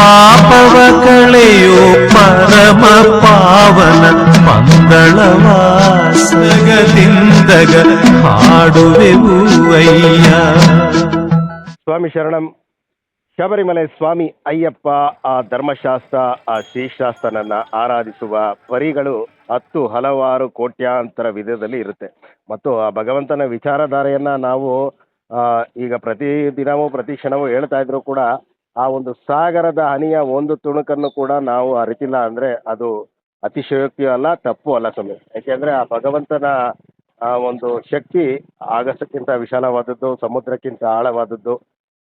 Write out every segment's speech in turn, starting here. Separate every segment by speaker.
Speaker 1: ಪಾಪವ ಕಳೆಯೋ ಪರಮ ಪಾವನ ಮಂಗಳವಾಸಗದಿಂದಗ ಹಾಡುವೆವು ಅಯ್ಯ.
Speaker 2: ಸ್ವಾಮಿ ಶರಣಂ, ಶಬರಿಮಲೆ ಸ್ವಾಮಿ ಅಯ್ಯಪ್ಪ, ಆ ಧರ್ಮಶಾಸ್ತ್ರ, ಆ ಶ್ರೀಶಾಸ್ತ್ರನನ್ನ ಆರಾಧಿಸುವ ಪರಿಗಳು ಹತ್ತು ಹಲವಾರು ಕೋಟ್ಯಾಂತರ ವಿಧದಲ್ಲಿ ಇರುತ್ತೆ. ಮತ್ತು ಆ ಭಗವಂತನ ವಿಚಾರಧಾರೆಯನ್ನ ನಾವು ಈಗ ಪ್ರತಿ ದಿನವೂ, ಪ್ರತಿ ಕ್ಷಣವೂ ಹೇಳ್ತಾ ಇದ್ರು ಕೂಡ ಆ ಒಂದು ಸಾಗರದ ಹನಿಯ ಒಂದು ತುಣುಕನ್ನು ಕೂಡ ನಾವು ಅರಿತಿಲ್ಲ ಅಂದ್ರೆ ಅದು ಅತಿಶಯೋಕ್ತಿ ಅಲ್ಲ, ತಪ್ಪು ಅಲ್ಲ ಸ್ವಾಮಿ. ಯಾಕೆಂದ್ರೆ ಆ ಭಗವಂತನ ಆ ಒಂದು ಶಕ್ತಿ ಆಗಸಕ್ಕಿಂತ ವಿಶಾಲವಾದದ್ದು, ಸಮುದ್ರಕ್ಕಿಂತ ಆಳವಾದದ್ದು,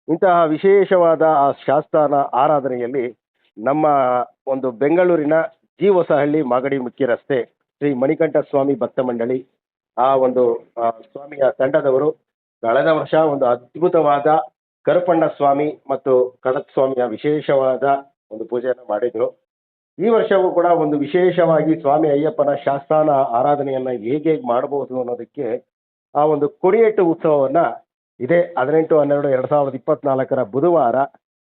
Speaker 2: ಇಂತಹ ವಿಶೇಷವಾದ ಆ ಶಾಸ್ತ್ರನ ಆರಾಧನೆಯಲ್ಲಿ ನಮ್ಮ ಒಂದು ಬೆಂಗಳೂರಿನ ಜಿ ಹೊಸಹಳ್ಳಿ ಮಾಗಡಿ ಮುಖ್ಯ ರಸ್ತೆ ಶ್ರೀ ಮಣಿಕಂಠ ಸ್ವಾಮಿ ಭಕ್ತ ಮಂಡಳಿ, ಆ ಒಂದು ಸ್ವಾಮಿಯ ತಂಡದವರು ಕಳೆದ ವರ್ಷ ಒಂದು ಅದ್ಭುತವಾದ ಕರುಪಣ್ಣ ಸ್ವಾಮಿ ಮತ್ತು ಕಡತ್ ಸ್ವಾಮಿಯ ವಿಶೇಷವಾದ ಒಂದು ಪೂಜೆಯನ್ನು ಮಾಡಿದ್ರು. ಈ ವರ್ಷವೂ ಕೂಡ ಒಂದು ವಿಶೇಷವಾಗಿ ಸ್ವಾಮಿ ಅಯ್ಯಪ್ಪನ ಶಾಸ್ತ್ರಾನ ಆರಾಧನೆಯನ್ನ ಹೇಗೆ ಮಾಡಬಹುದು ಅನ್ನೋದಕ್ಕೆ ಆ ಒಂದು ಕೊಡಿಯೇಟು ಉತ್ಸವವನ್ನ ಇದೇ ಹದಿನೆಂಟು, ಹನ್ನೆರಡು, ಎರಡು ಸಾವಿರದ ಇಪ್ಪತ್ನಾಲ್ಕರ ಬುಧವಾರ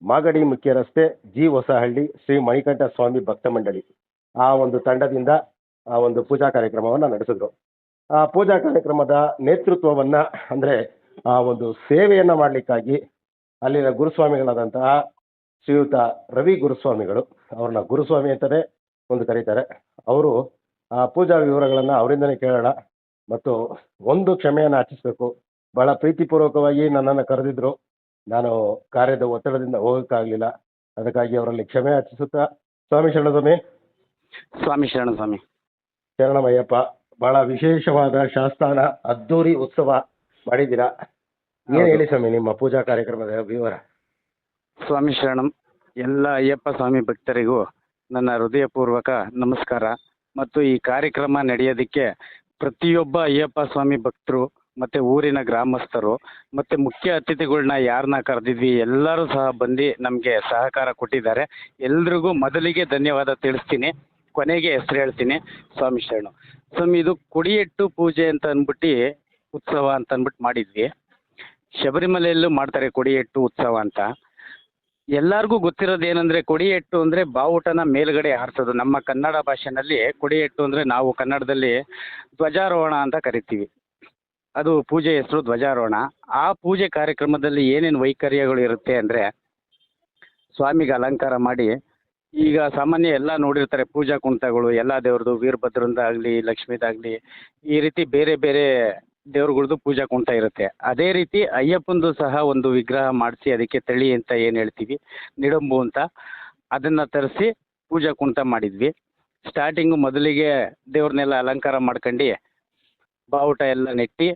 Speaker 2: ಮಾಗಡಿ ಮುಖ್ಯ ರಸ್ತೆ ಜಿ ಹೊಸಹಳ್ಳಿ ಶ್ರೀ ಮಣಿಕಂಠ ಸ್ವಾಮಿ ಭಕ್ತ ಮಂಡಳಿ ಆ ಒಂದು ತಂಡದಿಂದ ಆ ಒಂದು ಪೂಜಾ ಕಾರ್ಯಕ್ರಮವನ್ನು ನಡೆಸಿದ್ರು. ಆ ಪೂಜಾ ಕಾರ್ಯಕ್ರಮದ ನೇತೃತ್ವವನ್ನು ಅಂದ್ರೆ ಆ ಒಂದು ಸೇವೆಯನ್ನು ಮಾಡಲಿಕ್ಕಾಗಿ ಅಲ್ಲಿನ ಗುರುಸ್ವಾಮಿಗಳಾದಂತಹ ಶ್ರೀಯುತ ರವಿ ಗುರುಸ್ವಾಮಿಗಳು. ಅವ್ರನ್ನ ಗುರುಸ್ವಾಮಿ ಅಂತಲೇ ಒಂದು ಕರೀತಾರೆ. ಅವರು ಆ ಪೂಜಾ ವಿವರಗಳನ್ನು ಅವರಿಂದನೇ ಕೇಳೋಣ ಮತ್ತು ಒಂದು ಕ್ಷಮೆಯನ್ನು ಯಾಚಿಸಬೇಕು ಬಹಳ ಪ್ರೀತಿಪೂರ್ವಕವಾಗಿ ನನ್ನನ್ನು ಕರೆದಿದ್ರು. ನಾನು ಕಾರ್ಯದ ಒತ್ತಡದಿಂದ ಹೋಗೋಕ್ಕಾಗಲಿಲ್ಲ. ಅದಕ್ಕಾಗಿ ಅವರಲ್ಲಿ ಕ್ಷಮೆ ಯಾಚಿಸುತ್ತಾ ಸ್ವಾಮಿ ಶರಣ
Speaker 3: ಸ್ವಾಮಿ ಶರಣ ಸ್ವಾಮಿ
Speaker 2: ಶರಣಮಯ್ಯಪ್ಪ ಬಹಳ ವಿಶೇಷವಾದ ಶಾಸ್ತಾನ ಅದ್ದೂರಿ ಉತ್ಸವ ಮಾಡಿದ್ದೀರಾ? ಏನು. ಹೇಳಿ ಸ್ವಾಮಿ ನಿಮ್ಮ ಪೂಜಾ ಕಾರ್ಯಕ್ರಮದ ವಿವರ?
Speaker 3: ಸ್ವಾಮಿ ಶರಣಂ ಎಲ್ಲ ಅಯ್ಯಪ್ಪ ಸ್ವಾಮಿ ಭಕ್ತರಿಗೂ ನನ್ನ ಹೃದಯಪೂರ್ವಕ ನಮಸ್ಕಾರ. ಮತ್ತು ಈ ಕಾರ್ಯಕ್ರಮ ನಡೆಯೋದಕ್ಕೆ ಪ್ರತಿಯೊಬ್ಬ ಅಯ್ಯಪ್ಪ ಸ್ವಾಮಿ ಭಕ್ತರು ಮತ್ತೆ ಊರಿನ ಗ್ರಾಮಸ್ಥರು ಮತ್ತೆ ಮುಖ್ಯ ಅತಿಥಿಗಳನ್ನ ಯಾರನ್ನ ಕರೆದಿದ್ವಿ ಎಲ್ಲರೂ ಸಹ ಬಂದು ನಮಗೆ ಸಹಕಾರ ಕೊಟ್ಟಿದ್ದಾರೆ. ಎಲ್ರಿಗೂ ಮೊದಲಿಗೆ ಧನ್ಯವಾದ ತಿಳಿಸ್ತೀನಿ ಕೊನೆಗೆ ಹೆಸರು ಹೇಳ್ತೀನಿ ಸ್ವಾಮಿ ಶರಣು. ಸ್ವಾಮಿ ಇದು ಕುಡಿಯಿಟ್ಟು ಪೂಜೆ ಅಂತ ಅಂದ್ಬಿಟ್ಟು ಉತ್ಸವ ಅಂತ ಅಂದ್ಬಿಟ್ಟು ಮಾಡಿದ್ವಿ. ಶಬರಿಮಲೆಯಲ್ಲೂ ಮಾಡ್ತಾರೆ ಕೊಡಿಯೆಟ್ಟು ಉತ್ಸವ ಅಂತ. ಎಲ್ಲರಿಗೂ ಗೊತ್ತಿರೋದು ಏನಂದ್ರೆ ಕೊಡಿಯೆಟ್ಟು ಅಂದ್ರೆ ಬಾವುಟನ ಮೇಲ್ಗಡೆ ಹಾರಿಸೋದು. ನಮ್ಮ ಕನ್ನಡ ಭಾಷೆನಲ್ಲಿ ಕೊಡಿಯೆಟ್ಟು ಅಂದ್ರೆ ನಾವು ಕನ್ನಡದಲ್ಲಿ ಧ್ವಜಾರೋಹಣ ಅಂತ ಕರಿತೀವಿ. ಅದು ಪೂಜೆ ಹೆಸರು ಧ್ವಜಾರೋಹಣ. ಆ ಪೂಜೆ ಕಾರ್ಯಕ್ರಮದಲ್ಲಿ ಏನೇನು ವೈಕರ್ಯಗಳು ಇರುತ್ತೆ ಅಂದ್ರೆ ಸ್ವಾಮಿಗೆ ಅಲಂಕಾರ ಮಾಡಿ, ಈಗ ಸಾಮಾನ್ಯ ಎಲ್ಲ ನೋಡಿರ್ತಾರೆ ಪೂಜಾ ಕುಣಿತಗಳು ಎಲ್ಲ ದೇವ್ರದ್ದು ವೀರಭದ್ರಂದಾಗ್ಲಿ ಲಕ್ಷ್ಮೀದಾಗ್ಲಿ, ಈ ರೀತಿ ಬೇರೆ ಬೇರೆ ದೇವ್ರುಗಳ್ದು ಪೂಜಾ ಕುಂಟ ಇರುತ್ತೆ. ಅದೇ ರೀತಿ ಅಯ್ಯಪ್ಪಂದು ಸಹ ಒಂದು ವಿಗ್ರಹ ಮಾಡಿಸಿ ಅದಕ್ಕೆ ತಳಿ ಅಂತ ಏನು ಹೇಳ್ತೀವಿ? ನಿಡಂಬು ಅಂತ. ಅದನ್ನು ತರಿಸಿ ಪೂಜಾ ಕುಂಟ ಮಾಡಿದ್ವಿ. ಸ್ಟಾರ್ಟಿಂಗು ಮೊದಲಿಗೆ ದೇವ್ರನ್ನೆಲ್ಲ ಅಲಂಕಾರ ಮಾಡ್ಕೊಂಡು ಬಾವುಟ ಎಲ್ಲ ನೆಟ್ಟಿ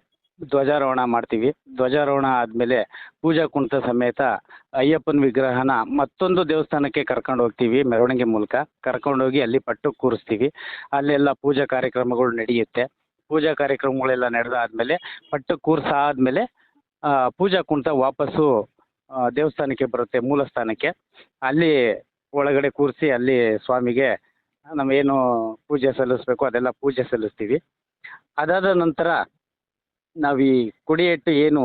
Speaker 3: ಧ್ವಜಾರೋಹಣ ಮಾಡ್ತೀವಿ. ಧ್ವಜಾರೋಹಣ ಆದಮೇಲೆ ಪೂಜಾ ಕುಂಟ ಸಮೇತ ಅಯ್ಯಪ್ಪನ ವಿಗ್ರಹನ ಮತ್ತೊಂದು ದೇವಸ್ಥಾನಕ್ಕೆ ಕರ್ಕೊಂಡು ಹೋಗ್ತೀವಿ ಮೆರವಣಿಗೆ ಮೂಲಕ. ಕರ್ಕೊಂಡೋಗಿ ಅಲ್ಲಿ ಪಟ್ಟು ಕೂರಿಸ್ತೀವಿ. ಅಲ್ಲೆಲ್ಲ ಪೂಜಾ ಕಾರ್ಯಕ್ರಮಗಳು ನಡೆಯುತ್ತೆ. ಪೂಜಾ ಕಾರ್ಯಕ್ರಮಗಳೆಲ್ಲ ನಡೆದಾದ್ಮೇಲೆ ಪಟ್ಟು ಕೂರ್ಸಾದ್ಮೇಲೆ ಆ, ಪೂಜಾ ಕುಣಿತ ವಾಪಸ್ಸು ದೇವಸ್ಥಾನಕ್ಕೆ ಬರುತ್ತೆ ಮೂಲ ಸ್ಥಾನಕ್ಕೆ. ಅಲ್ಲಿ ಒಳಗಡೆ ಕೂರಿಸಿ ಅಲ್ಲಿ ಸ್ವಾಮಿಗೆ ನಾವೇನು ಪೂಜೆ ಸಲ್ಲಿಸ್ಬೇಕು ಅದೆಲ್ಲ ಪೂಜೆ ಸಲ್ಲಿಸ್ತೀವಿ. ಅದಾದ ನಂತರ ನಾವು ಈ ಕುಡಿಯೆಟ್ಟು ಏನು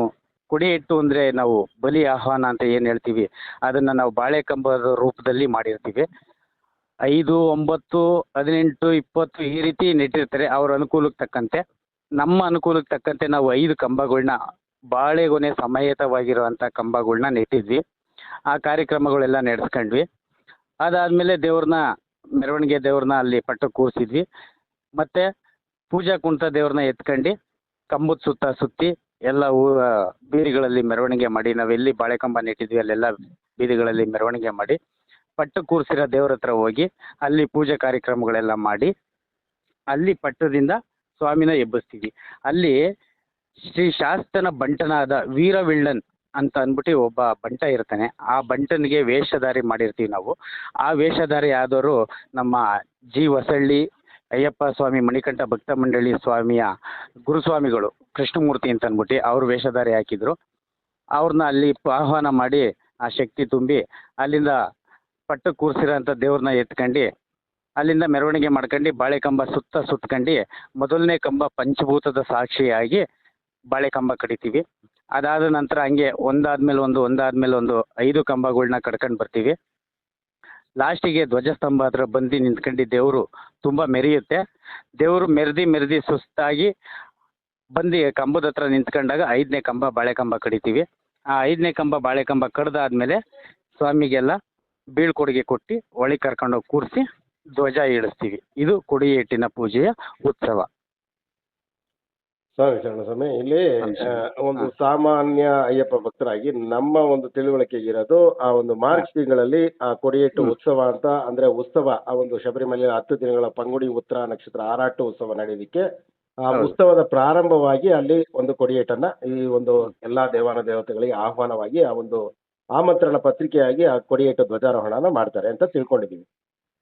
Speaker 3: ಕುಡಿಯೆಟ್ಟು ಅಂದರೆ ನಾವು ಬಲಿ ಆಹ್ವಾನ ಅಂತ ಏನು ಹೇಳ್ತೀವಿ ಅದನ್ನು ನಾವು ಬಾಳೆ ಕಂಬದ ರೂಪದಲ್ಲಿ ಮಾಡಿರ್ತೀವಿ. ಐದು, ಒಂಬತ್ತು, ಹದಿನೆಂಟು, ಇಪ್ಪತ್ತು ಈ ರೀತಿ ನೆಟ್ಟಿರ್ತಾರೆ. ಅವ್ರ ಅನುಕೂಲಕ್ಕೆ ತಕ್ಕಂತೆ. ನಮ್ಮ ಅನುಕೂಲಕ್ಕೆ ತಕ್ಕಂತೆ ನಾವು ಐದು ಕಂಬಗಳನ್ನ ಬಾಳೆಗೊನೆ ಸಮೇತವಾಗಿರುವಂಥ ಕಂಬಗಳನ್ನ ನೆಟ್ಟಿದ್ವಿ. ಆ ಕಾರ್ಯಕ್ರಮಗಳೆಲ್ಲ ನಡೆಸ್ಕೊಂಡ್ವಿ. ಅದಾದಮೇಲೆ ದೇವ್ರನ್ನ, ಮೆರವಣಿಗೆ ದೇವ್ರನ್ನ ಅಲ್ಲಿ ಪಟ್ಟ ಕೂರಿಸಿದ್ವಿ. ಮತ್ತು ಪೂಜಾ ಕುಣಿತ ದೇವ್ರನ್ನ ಎತ್ಕೊಂಡು ಕಂಬದ ಸುತ್ತ ಸುತ್ತಿ ಎಲ್ಲ ಊ ಬೀದಿಗಳಲ್ಲಿ ಮೆರವಣಿಗೆ ಮಾಡಿ ನಾವೆಲ್ಲಿ ಬಾಳೆ ಕಂಬ ನೆಟ್ಟಿದ್ವಿ ಅಲ್ಲೆಲ್ಲ ಬೀದಿಗಳಲ್ಲಿ ಮೆರವಣಿಗೆ ಮಾಡಿ ಪಟ್ಟು ಕೂರಿಸಿರೋ ದೇವ್ರ ಹತ್ರ ಹೋಗಿ ಅಲ್ಲಿ ಪೂಜೆ ಕಾರ್ಯಕ್ರಮಗಳೆಲ್ಲ ಮಾಡಿ ಅಲ್ಲಿ ಪಟ್ಟದಿಂದ ಸ್ವಾಮಿನ ಎಬ್ಬಿಸ್ತೀವಿ. ಅಲ್ಲಿ ಶ್ರೀ ಶಾಸ್ತನ ಬಂಟನಾದ ವೀರವಿಳ್ಳನ್ ಅಂತ ಅಂದ್ಬಿಟ್ಟು ಒಬ್ಬ ಬಂಟ ಇರ್ತಾನೆ. ಆ ಬಂಟನಿಗೆ ವೇಷಧಾರಿ ಮಾಡಿರ್ತೀವಿ ನಾವು. ಆ ವೇಷಧಾರಿ ಆದವರು ನಮ್ಮ ಜಿ ಹೊಸಳ್ಳಿ, ಅಯ್ಯಪ್ಪ ಸ್ವಾಮಿ, ಮಣಿಕಂಠ ಭಕ್ತ ಮಂಡಳಿ ಸ್ವಾಮಿಯ ಗುರುಸ್ವಾಮಿಗಳು, ಕೃಷ್ಣಮೂರ್ತಿ ಅಂತ ಅಂದ್ಬಿಟ್ಟು ಅವರು ವೇಷಧಾರಿ ಹಾಕಿದ್ರು. ಅವ್ರನ್ನ ಅಲ್ಲಿ ಆಹ್ವಾನ ಮಾಡಿ ಆ ಶಕ್ತಿ ತುಂಬಿ ಅಲ್ಲಿಂದ ಪಟ್ಟು ಕೂರಿಸಿರೋಂಥ ದೇವ್ರನ್ನ ಎತ್ಕೊಂಡು, ಅಲ್ಲಿಂದ ಮೆರವಣಿಗೆ ಮಾಡ್ಕೊಂಡು, ಬಾಳೆಕಂಬ ಸುತ್ತ ಸುತ್ಕೊಂಡು, ಮೊದಲನೇ ಕಂಬ ಪಂಚಭೂತದ ಸಾಕ್ಷಿಯಾಗಿ ಬಾಳೆ ಕಂಬ ಕಡಿತೀವಿ. ಅದಾದ ನಂತರ ಹಂಗೆ ಒಂದಾದ್ಮೇಲೆ ಒಂದು ಒಂದಾದ್ಮೇಲೆ ಒಂದು ಐದು ಕಂಬಗಳನ್ನ ಕಡ್ಕೊಂಡು ಬರ್ತೀವಿ. ಲಾಸ್ಟಿಗೆ ಧ್ವಜಸ್ತಂಭ ಹತ್ರ ಬಂದು ನಿಂತ್ಕೊಂಡು ದೇವರು ತುಂಬ ಮೆರೆಯುತ್ತೆ. ದೇವರು ಮೆರೆದಿ ಮೆರೆದಿ ಸುಸ್ತಾಗಿ ಬಂದು ಕಂಬದ ಹತ್ರ ನಿಂತ್ಕೊಂಡಾಗ ಐದನೇ ಕಂಬ ಬಾಳೆ ಕಂಬ ಕಡಿತೀವಿ. ಆ ಐದನೇ ಕಂಬ ಬಾಳೆ ಕಂಬ ಕಡ್ದಾದ್ಮೇಲೆ ಸ್ವಾಮಿಗೆಲ್ಲ ಬೀಳ್ಕೊಡುಗೆ ಕೊಟ್ಟು ಒಳಗೆ ಕರ್ಕೊಂಡೋಗಿ ಕೂರಿಸಿ ಧ್ವಜ ಇಳಿಸ್ತೀವಿ ಇದು ಕೊಡಿಯೇಟಿನ ಪೂಜೆಯ ಉತ್ಸವ.
Speaker 2: ಸ್ವಾಮಿ ಸಮಯ ಇಲ್ಲಿ ಒಂದು ಸಾಮಾನ್ಯ ಅಯ್ಯಪ್ಪ ಭಕ್ತರಾಗಿ ನಮ್ಮ ಒಂದು ತಿಳುವಳಿಕೆಗೆ ಇರೋದು ಆ ಒಂದು ಮಾರ್ಚ್ ತಿಂಗಳಲ್ಲಿ ಆ ಕೊಡಿಯೇಟು ಉತ್ಸವ ಅಂತ ಅಂದ್ರೆ ಉತ್ಸವ ಆ ಒಂದು ಶಬರಿಮಲೆಯ ಹತ್ತು ದಿನಗಳ ಪಂಗುಡಿ ಉತ್ತರ ನಕ್ಷತ್ರ ಆರಾಟ ಉತ್ಸವ ನಡೆಯೋದಕ್ಕೆ ಆ ಉತ್ಸವದ ಪ್ರಾರಂಭವಾಗಿ ಅಲ್ಲಿ ಒಂದು ಕೊಡಿಯೇಟನ್ನ ಈ ಒಂದು ಎಲ್ಲಾ ದೇವಾನ ದೇವತೆಗಳಿಗೆ ಆಹ್ವಾನವಾಗಿ ಆ ಒಂದು ಆಮಂತ್ರಣ ಪತ್ರಿಕೆಯಾಗಿ ಆ ಕೊಡಿಯೇಟು ಧ್ವಜಾರೋಹಣನ ಮಾಡ್ತಾರೆ ಅಂತ ತಿಳ್ಕೊಂಡಿದ್ದೀವಿ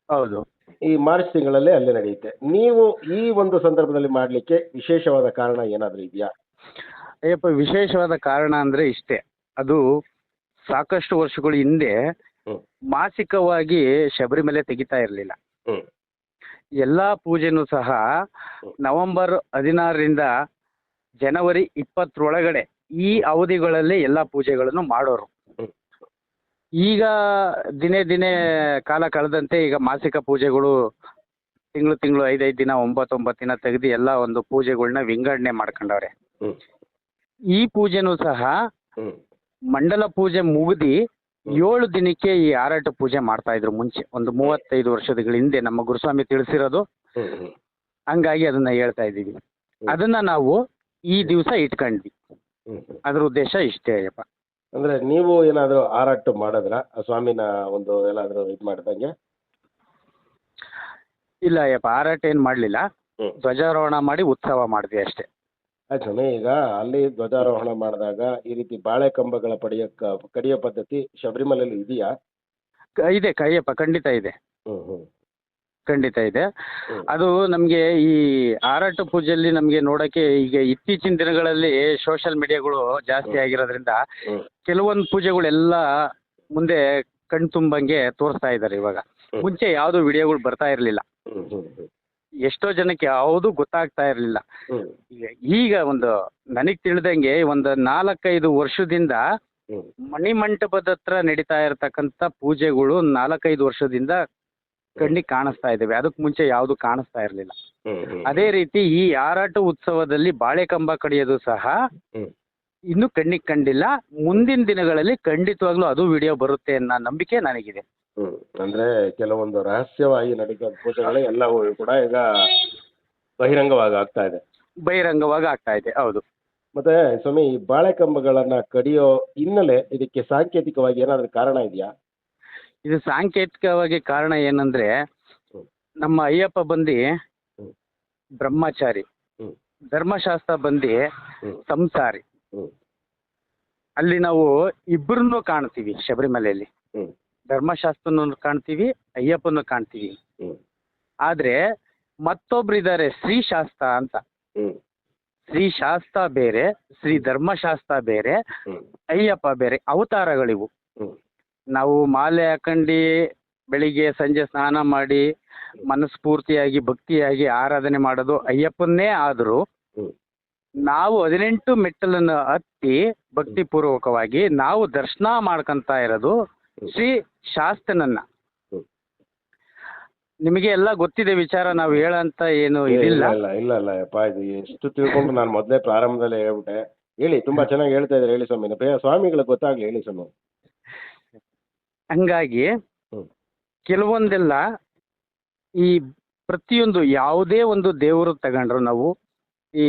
Speaker 3: ಹೌದು.
Speaker 2: ಈ ಮಾರ್ಚ್ ತಿಂಗಳಲ್ಲೇ ಅಲ್ಲಿ ನಡೆಯುತ್ತೆ. ನೀವು ಈ ಒಂದು ಸಂದರ್ಭದಲ್ಲಿ ಮಾಡ್ಲಿಕ್ಕೆ ವಿಶೇಷವಾದ ಕಾರಣ ಏನಾದರೂ ಇದೆಯಾ?
Speaker 3: ಅಯ್ಯಪ್ಪ ವಿಶೇಷವಾದ ಕಾರಣ ಅಂದರೆ ಇಷ್ಟೇ. ಅದು ಸಾಕಷ್ಟು ವರ್ಷಗಳ ಹಿಂದೆ. ಮಾಸಿಕವಾಗಿ ಶಬರಿಮಲೆ ತೆಗಿತಾ ಇರಲಿಲ್ಲ. ಎಲ್ಲ ಪೂಜೆನೂ ಸಹ ನವೆಂಬರ್ ಹದಿನಾರರಿಂದ ಜನವರಿ ಇಪ್ಪತ್ತರೊಳಗಡೆ ಈ ಅವಧಿಗಳಲ್ಲಿ ಎಲ್ಲ ಪೂಜೆಗಳನ್ನು ಮಾಡೋರು. ಈಗ ದಿನೇ ದಿನೇ ಕಾಲ ಕಳೆದಂತೆ ಈಗ ಮಾಸಿಕ ಪೂಜೆಗಳು ತಿಂಗಳು ತಿಂಗಳು ಐದೈದು ದಿನ ಒಂಬತ್ತು ಒಂಬತ್ತು ದಿನ ತೆಗೆದು ಎಲ್ಲ ಒಂದು ಪೂಜೆಗಳನ್ನ ವಿಂಗಡಣೆ ಮಾಡ್ಕೊಂಡವ್ರೆ. ಈ ಪೂಜೆನೂ ಸಹ ಮಂಡಲ ಪೂಜೆ ಮುಗಿದಿ ಏಳು ದಿನಕ್ಕೆ ಈ ಆರಾಟ ಪೂಜೆ ಮಾಡ್ತಾ ಇದ್ರು ಮುಂಚೆ. ಒಂದು ಮೂವತ್ತೈದು ವರ್ಷಗಳ ಹಿಂದೆ ನಮ್ಮ ಗುರುಸ್ವಾಮಿ ತಿಳಿಸಿರೋದು. ಹಂಗಾಗಿ ಅದನ್ನ ಹೇಳ್ತಾ ಇದ್ದೀವಿ. ಅದನ್ನ ನಾವು ಈ ದಿವಸ ಇಟ್ಕೊಂಡ್ವಿ. ಅದ್ರ ಉದ್ದೇಶ ಇಷ್ಟೇ ಅಯ್ಯಪ್ಪ.
Speaker 2: ಅಂದ್ರೆ ನೀವು ಏನಾದರೂ ಆರಾಟ ಮಾಡಿದ್ರ? ಸ್ವಾಮಿನ ಒಂದು ಏನಾದರೂ ಇದು ಮಾಡಿದಂಗೆ?
Speaker 3: ಇಲ್ಲ ಅಯ್ಯಪ್ಪ ಆರಾಟ ಏನು ಮಾಡಲಿಲ್ಲ. ಧ್ವಜಾರೋಹಣ ಮಾಡಿ ಉತ್ಸವ ಮಾಡಿದ್ವಿ ಅಷ್ಟೇ.
Speaker 2: ಆಯ್ತು ಸ್ವಾಮಿ ಈಗ ಅಲ್ಲಿ ಧ್ವಜಾರೋಹಣ ಮಾಡಿದಾಗ ಈ ರೀತಿ ಬಾಳೆ ಕಂಬಗಳ ಪಡೆಯಕ್ಕ ಕಡಿಯೋ ಪದ್ಧತಿ ಶಬರಿಮಲೆಯಲ್ಲಿ ಇದೆಯಾ?
Speaker 3: ಕ- ಇದೆ ಕೈಯಪ್ಪ ಖಂಡಿತ ಇದೆ.
Speaker 2: ಹ್ಞೂ ಹ್ಮ್.
Speaker 3: ಖಂಡಿತ ಇದೆ. ಅದು ನಮಗೆ ಈ ಆರಾಟ ಪೂಜೆಯಲ್ಲಿ ನಮಗೆ ನೋಡೋಕ್ಕೆ ಈಗ ಇತ್ತೀಚಿನ ದಿನಗಳಲ್ಲಿ ಸೋಷಿಯಲ್ ಮೀಡಿಯಾಗಳು ಜಾಸ್ತಿ ಆಗಿರೋದ್ರಿಂದ ಕೆಲವೊಂದ್ ಪೂಜೆಗಳೆಲ್ಲ ಮುಂದೆ ಕಣ್ ತುಂಬಂಗೆ ತೋರಿಸ್ತಾ ಇದ್ದಾರೆ ಇವಾಗ. ಮುಂಚೆ ಯಾವುದು ವಿಡಿಯೋಗಳು ಬರ್ತಾ ಇರಲಿಲ್ಲ. ಎಷ್ಟೋ ಜನಕ್ಕೆ ಯಾವುದು ಗೊತ್ತಾಗ್ತಾ ಇರಲಿಲ್ಲ. ಈಗ ಒಂದು ನನಗೆ ತಿಳಿದಂಗೆ ಒಂದು ನಾಲ್ಕೈದು ವರ್ಷದಿಂದ ಮಣಿಮಂಟಪದ ಹತ್ರ ನಡೀತಾ ಇರತಕ್ಕಂಥ ಪೂಜೆಗಳು ನಾಲ್ಕೈದು ವರ್ಷದಿಂದ ಕಣ್ಣಿಗೆ ಕಾಣಿಸ್ತಾ ಇದ್ದಾವೆ ಅದಕ್ಕೆ ಮುಂಚೆ ಯಾವುದು ಕಾಣಿಸ್ತಾ ಇರಲಿಲ್ಲ. ಅದೇ ರೀತಿ ಈ ಆರಾಟ ಉತ್ಸವದಲ್ಲಿ ಬಾಳೆಕಂಬ ಕಡಿಯೋದು ಸಹ ಇನ್ನು ಕಣ್ಣಿಗೆ ಕಂಡಿಲ್ಲ. ಮುಂದಿನ ದಿನಗಳಲ್ಲಿ ಖಂಡಿತವಾಗ್ಲೂ ಅದು ವಿಡಿಯೋ ಬರುತ್ತೆ ಅನ್ನೋ ನಂಬಿಕೆ ನನಗಿದೆ.
Speaker 2: ಅಂದ್ರೆ ಕೆಲವೊಂದು ರಹಸ್ಯವಾಗಿ ನಡೆಯುವ ಪೂಜೆಗಳು ಎಲ್ಲವೂ ಕೂಡ ಈಗ ಬಹಿರಂಗವಾಗಿ ಆಗ್ತಾ ಇದೆ.
Speaker 3: ಬಹಿರಂಗವಾಗಿ ಆಗ್ತಾ ಇದೆ. ಹೌದು.
Speaker 2: ಮತ್ತೆ ಸ್ವಾಮಿ ಈ ಬಾಳೆ ಕಂಬಗಳನ್ನ ಕಡಿಯೋ ಹಿನ್ನೆಲೆ ಇದಕ್ಕೆ ಸಾಂಕೇತಿಕವಾಗಿ ಏನಾದ್ರೂ ಕಾರಣ ಇದೆಯಾ?
Speaker 3: ಇದು ಸಾಂಕೇತಿಕವಾಗಿ ಕಾರಣ ಏನಂದ್ರೆ ನಮ್ಮ ಅಯ್ಯಪ್ಪ ಬಂದಿ ಬ್ರಹ್ಮಚಾರಿ. ಧರ್ಮಶಾಸ್ತ್ರ ಬಂದಿ ಸಂಸಾರಿ. ಅಲ್ಲಿ ನಾವು ಇಬ್ಬರನ್ನು ಕಾಣ್ತೀವಿ ಶಬರಿಮಲೆಯಲ್ಲಿ. ಧರ್ಮಶಾಸ್ತ್ರನ ಕಾಣ್ತೀವಿ ಅಯ್ಯಪ್ಪನ ಕಾಣ್ತೀವಿ. ಆದ್ರೆ ಮತ್ತೊಬ್ರು ಇದ್ದಾರೆ ಶ್ರೀಶಾಸ್ತ್ರ ಅಂತ. ಶ್ರೀ ಶಾಸ್ತ್ರ ಬೇರೆ ಶ್ರೀ ಧರ್ಮಶಾಸ್ತ್ರ ಬೇರೆ ಅಯ್ಯಪ್ಪ ಬೇರೆ ಅವತಾರಗಳಿವು. ನಾವು ಮಾಲೆ ಹಾಕೊಂಡು ಬೆಳಿಗ್ಗೆ ಸಂಜೆ ಸ್ನಾನ ಮಾಡಿ ಮನಸ್ಫೂರ್ತಿಯಾಗಿ ಭಕ್ತಿಯಾಗಿ ಆರಾಧನೆ ಮಾಡೋದು ಅಯ್ಯಪ್ಪನ್ನೇ ಆದರೂ ನಾವು ಹದಿನೆಂಟು ಮೆಟ್ಟಲನ್ನು ಹತ್ತಿ ಪೂರ್ವಕವಾಗಿ ನಾವು ದರ್ಶನ ಮಾಡ್ಕೊಂತ ಇರೋದು ಶ್ರೀ ಶಾಸ್ತ್ರನನ್ನ. ನಿಮಗೆ ಎಲ್ಲ ಗೊತ್ತಿದೆ ವಿಚಾರ ನಾವು ಹೇಳಂತ ಏನು ಇದಿಲ್ಲ.
Speaker 2: ಇಲ್ಲ ಇಲ್ಲ ಇಲ್ಲ ಅಪ್ಪ ಇದು ಎಷ್ಟು ತಿಳ್ಕೊಂಡು ನಾನು ಮೊದಲೇ ಪ್ರಾರಂಭದಲ್ಲೇ ಹೇಳ್ಬಿಟ್ಟೆ. ಹೇಳಿ ತುಂಬಾ ಚೆನ್ನಾಗಿ ಹೇಳ್ತಾ ಇದ್ದಾರೆ ಹೇಳಿ ಸ್ವಾಮಿ. ಸ್ವಾಮಿಗಳಿಗೆ ಗೊತ್ತಾಗ್ಲಿ ಹೇಳಿ ಸ್ವಾಮಿ.
Speaker 3: ಹಂಗಾಗಿ. ಕೆಲವೊಂದೆಲ್ಲ ಈ ಪ್ರತಿಯೊಂದು ಯಾವುದೇ ಒಂದು ದೇವರು ತಗೊಂಡ್ರು ನಾವು ಈ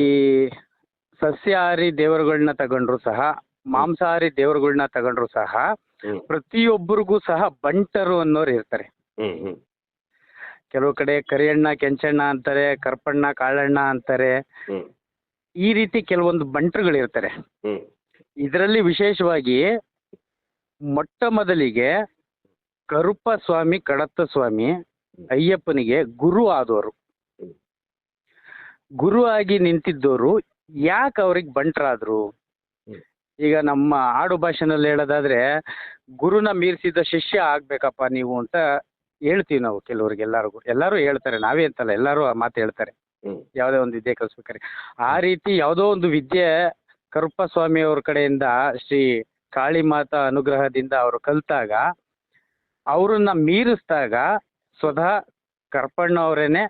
Speaker 3: ಸಸ್ಯಾಹಾರಿ ದೇವರುಗಳನ್ನ ತಗೊಂಡ್ರು ಸಹ ಮಾಂಸಾಹಾರಿ ದೇವರುಗಳನ್ನ ತಗೊಂಡ್ರು ಸಹ ಪ್ರತಿಯೊಬ್ಬರಿಗೂ ಸಹ ಬಂಟರು ಅನ್ನೋರು ಇರ್ತಾರೆ. ಕೆಲವು ಕಡೆ ಕರಿಯಣ್ಣ ಕೆಂಚಣ್ಣ ಅಂತಾರೆ ಕರ್ಪಣ್ಣ ಕಾಳಣ್ಣ ಅಂತಾರೆ. ಈ ರೀತಿ ಕೆಲವೊಂದು ಬಂಟರುಗಳಿರ್ತಾರೆ. ಇದರಲ್ಲಿ ವಿಶೇಷವಾಗಿ ಮೊಟ್ಟ ಮೊದಲಿಗೆ ಕರುಪ್ಪ ಸ್ವಾಮಿ ಕಡತ್ತ ಸ್ವಾಮಿ ಅಯ್ಯಪ್ಪನಿಗೆ ಗುರು ಆದವರು. ಗುರು ಆಗಿ ನಿಂತಿದ್ದವರು ಯಾಕೆ ಅವ್ರಿಗೆ ಬಂಟ್ರಾದ್ರು. ಈಗ ನಮ್ಮ ಆಡು ಭಾಷೆನಲ್ಲಿ ಹೇಳೋದಾದ್ರೆ ಗುರುನ ಮೀರಿಸಿದ ಶಿಷ್ಯ ಆಗ್ಬೇಕಪ್ಪ ನೀವು ಅಂತ ಹೇಳ್ತೀವಿ ನಾವು ಕೆಲವ್ರಿಗೆ ಎಲ್ಲರಿಗೂ ಎಲ್ಲರೂ ಹೇಳ್ತಾರೆ, ನಾವೇ ಅಂತಲ್ಲ, ಎಲ್ಲರೂ ಆ ಮಾತು ಹೇಳ್ತಾರೆ ಯಾವುದೋ ಒಂದು ವಿದ್ಯೆ ಕಲಿಸ್ಬೇಕಾದ್ರೆ ಆ ರೀತಿ ಯಾವುದೋ ಒಂದು ವಿದ್ಯೆ ಕರುಪ್ಪ ಸ್ವಾಮಿ ಅವ್ರ ಕಡೆಯಿಂದ ಶ್ರೀ ಕಾಳಿ ಮಾತಾ ಅನುಗ್ರಹದಿಂದ ಅವರು ಕಲಿತಾಗ ಅವರನ್ನ ಮೀರಿಸಿದಾಗ ಸ್ವತಃ ಕರ್ಪಣ್ಣ ಅವರೇನೆ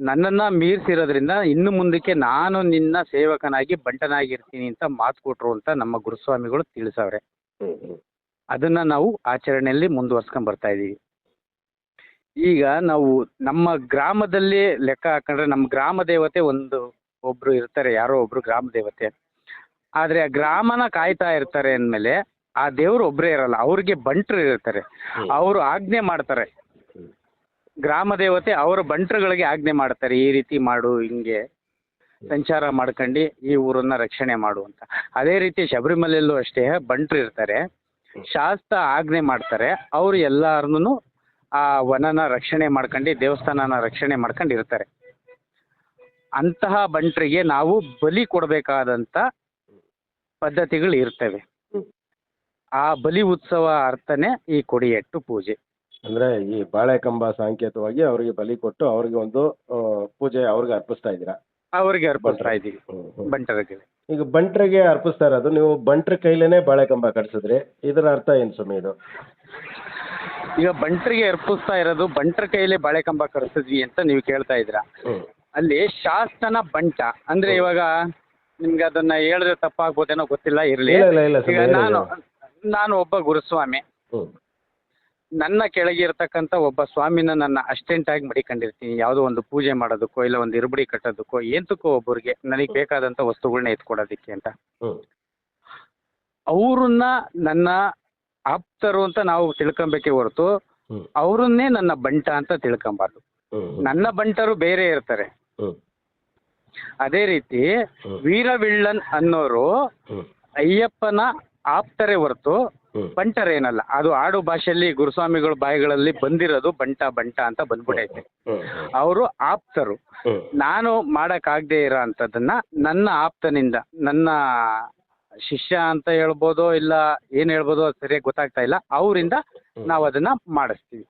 Speaker 3: ನನ್ನನ್ನ ಮೀರಿಸಿರೋದ್ರಿಂದ ಇನ್ನು ಮುಂದಕ್ಕೆ ನಾನು ನಿನ್ನ ಸೇವಕನಾಗಿ ಬಂಟನಾಗಿರ್ತೀನಿ ಅಂತ ಮಾತು ಕೊಟ್ರು ಅಂತ ನಮ್ಮ ಗುರುಸ್ವಾಮಿಗಳು ತಿಳಿಸವ್ರೆ. ಅದನ್ನ ನಾವು ಆಚರಣೆಯಲ್ಲಿ ಮುಂದುವರ್ಸ್ಕೊಂಡ್ ಬರ್ತಾ ಇದ್ದೀವಿ ಈಗ ನಾವು ನಮ್ಮ ಗ್ರಾಮದಲ್ಲಿ ಲೆಕ್ಕ ಹಾಕೊಂಡ್ರೆ ನಮ್ಮ ಗ್ರಾಮ ದೇವತೆ ಒಂದು ಒಬ್ರು ಇರ್ತಾರೆ ಯಾರೋ ಒಬ್ರು ಗ್ರಾಮ ದೇವತೆ. ಆದ್ರೆ ಆ ಗ್ರಾಮನ ಕಾಯ್ತಾ ಇರ್ತಾರೆ ಅಂದ್ಮೇಲೆ ಆ ದೇವ್ರು ಒಬ್ಬರೇ ಇರಲ್ಲ ಅವ್ರಿಗೆ ಬಂಟ್ರು ಇರ್ತಾರೆ. ಅವರು ಆಜ್ಞೆ ಮಾಡ್ತಾರೆ. ಗ್ರಾಮ ದೇವತೆ ಅವರ ಬಂಟ್ರುಗಳಿಗೆ ಆಜ್ಞೆ ಮಾಡ್ತಾರೆ ಈ ರೀತಿ ಮಾಡು ಹಿಂಗೆ ಸಂಚಾರ ಮಾಡ್ಕೊಂಡು ಈ ಊರನ್ನ ರಕ್ಷಣೆ ಮಾಡು ಅಂತ. ಅದೇ ರೀತಿ ಶಬರಿಮಲೆಯಲ್ಲೂ ಅಷ್ಟೇ ಬಂಟ್ರು ಇರ್ತಾರೆ ಶಾಸ್ತ್ರ ಆಜ್ಞೆ ಮಾಡ್ತಾರೆ ಅವರು ಎಲ್ಲಾರನ್ನು ಆ ವನನ ರಕ್ಷಣೆ ಮಾಡ್ಕೊಂಡು ದೇವಸ್ಥಾನನ ರಕ್ಷಣೆ ಮಾಡ್ಕೊಂಡು ಇರ್ತಾರೆ ಅಂತಹ ಬಂಟ್ರಿಗೆ ನಾವು ಬಲಿ ಕೊಡಬೇಕಾದಂಥ ಪದ್ಧತಿಗಳು ಇರ್ತವೆ. ಆ ಬಲಿ ಉತ್ಸವ ಅರ್ಥನೇ ಈ ಕೊಡಿಯಟ್ಟು ಪೂಜೆ.
Speaker 2: ಅಂದ್ರೆ ಈ ಬಾಳೆಕಂಬ ಸಾಂಕೇತವಾಗಿ ಅವರಿಗೆ ಬಲಿ ಕೊಟ್ಟು ಅವ್ರಿಗೆ ಒಂದು ಆ, ಪೂಜೆ ಅವ್ರಿಗೆ ಅರ್ಪಿಸ್ತಾ ಇದ್ದೀರಾ?
Speaker 3: ಅವ್ರಿಗೆ ಅರ್ಪಿಸ್ತಾ ಇದ್ದೀವಿ.
Speaker 2: ಹ್ಮ್, ಹ್ಮ್.
Speaker 3: ಬಂಟರಿಗೆ
Speaker 2: ಈಗ ಬಂಟ್ರಿಗೆ ಅರ್ಪಿಸ್ತಾ ಇರೋದು ನೀವು ಬಂಟ್ರ ಕೈಲೇನೆ ಬಾಳೆಕಂಬ ಕಟ್ಸಿದ್ರಿ. ಇದರ ಅರ್ಥ ಏನು ಸ್ವಾಮಿ ಇದು?
Speaker 3: ಈಗ ಬಂಟ್ರಿಗೆ ಅರ್ಪಿಸ್ತಾ ಇರೋದು ಬಂಟ್ರ ಕೈಯಲ್ಲಿ ಬಾಳೆಕಂಬ ಕರೆಸಿದ್ವಿ ಅಂತ ನೀವು ಕೇಳ್ತಾ ಇದ್ದೀರಾ?
Speaker 2: ಹ್ಮ್.
Speaker 3: ಅಲ್ಲಿ ಶಾಸ್ತನ ಬಂಟ ಅಂದ್ರೆ ಇವಾಗ ನಿಮ್ಗೆ ಅದನ್ನ ಹೇಳಿದ್ರೆ ತಪ್ಪಾಗ್ಬೋದೇನೋ ಗೊತ್ತಿಲ್ಲ ಇರ್ಲಿ.
Speaker 2: ಇಲ್ಲ ಇಲ್ಲ ಇಲ್ಲ
Speaker 3: ಈಗ
Speaker 2: ಸ್ವಾಮಿ
Speaker 3: ನಾನು ನಾನು ಒಬ್ಬ ಗುರುಸ್ವಾಮಿ.
Speaker 2: ಹ್ಮ್.
Speaker 3: ನನ್ನ ಕೆಳಗೆ ಇರ್ತಕ್ಕಂತ ಒಬ್ಬ ಸ್ವಾಮಿನ ನನ್ನ ಅಸ್ಟೆಂಟ್ ಆಗಿ ಮಡಿಕೊಂಡಿರ್ತೀನಿ. ಯಾವುದೋ ಒಂದು ಪೂಜೆ ಮಾಡೋದಕ್ಕೋ ಇಲ್ಲ ಒಂದು ಇರುಬಡಿ ಕಟ್ಟೋದಕ್ಕೋ ಏಂತಕ್ಕೋ ಒಬ್ಬರಿಗೆ ನನಗೆ ಬೇಕಾದಂಥ ವಸ್ತುಗಳನ್ನ ಎತ್ಕೊಡೋದಕ್ಕೆ ಅಂತ.
Speaker 2: ಹ್ಮ್.
Speaker 3: ಅವ್ರನ್ನ ನನ್ನ ಆಪ್ತರು ಅಂತ ನಾವು ತಿಳ್ಕೊಬೇಕೇ ಹೊರತು
Speaker 2: ಹ್ಮ್.
Speaker 3: ಅವ್ರನ್ನೇ ನನ್ನ ಬಂಟ ಅಂತ ತಿಳ್ಕೊಬಾರ್ದು.
Speaker 2: ಹ್ಮ್.
Speaker 3: ನನ್ನ ಬಂಟರು ಬೇರೆ ಇರ್ತಾರೆ.
Speaker 2: ಹ್ಮ್.
Speaker 3: ಅದೇ ರೀತಿ. ವೀರವಿಳ್ಳನ್ ಅನ್ನೋರು ಅಯ್ಯಪ್ಪನ ಆಪ್ತರೇ ಹೊರತು ಬಂಟರೇನಲ್ಲ. ಅದು ಆಡು ಭಾಷೆಯಲ್ಲಿ ಗುರುಸ್ವಾಮಿಗಳ ಬಾಯಿಗಳಲ್ಲಿ ಬಂದಿರೋದು ಬಂಟ ಬಂಟ ಅಂತ ಬಂದ್ಬಿಟ್ಟೈತೆ ಅವರು ಆಪ್ತರು. ನಾನು ಮಾಡೋಕ್ಕಾಗದೇ ಇರೋ ಅಂಥದ್ದನ್ನ ನನ್ನ ಆಪ್ತನಿಂದ ನನ್ನ ಶಿಷ್ಯ ಅಂತ ಹೇಳ್ಬೋದೋ ಇಲ್ಲ ಏನು ಹೇಳ್ಬೋದೋ ಅದು ಸರಿಯಾಗಿ ಗೊತ್ತಾಗ್ತಾ ಇಲ್ಲ. ಅವರಿಂದ ನಾವು ಅದನ್ನ ಮಾಡಿಸ್ತೀವಿ.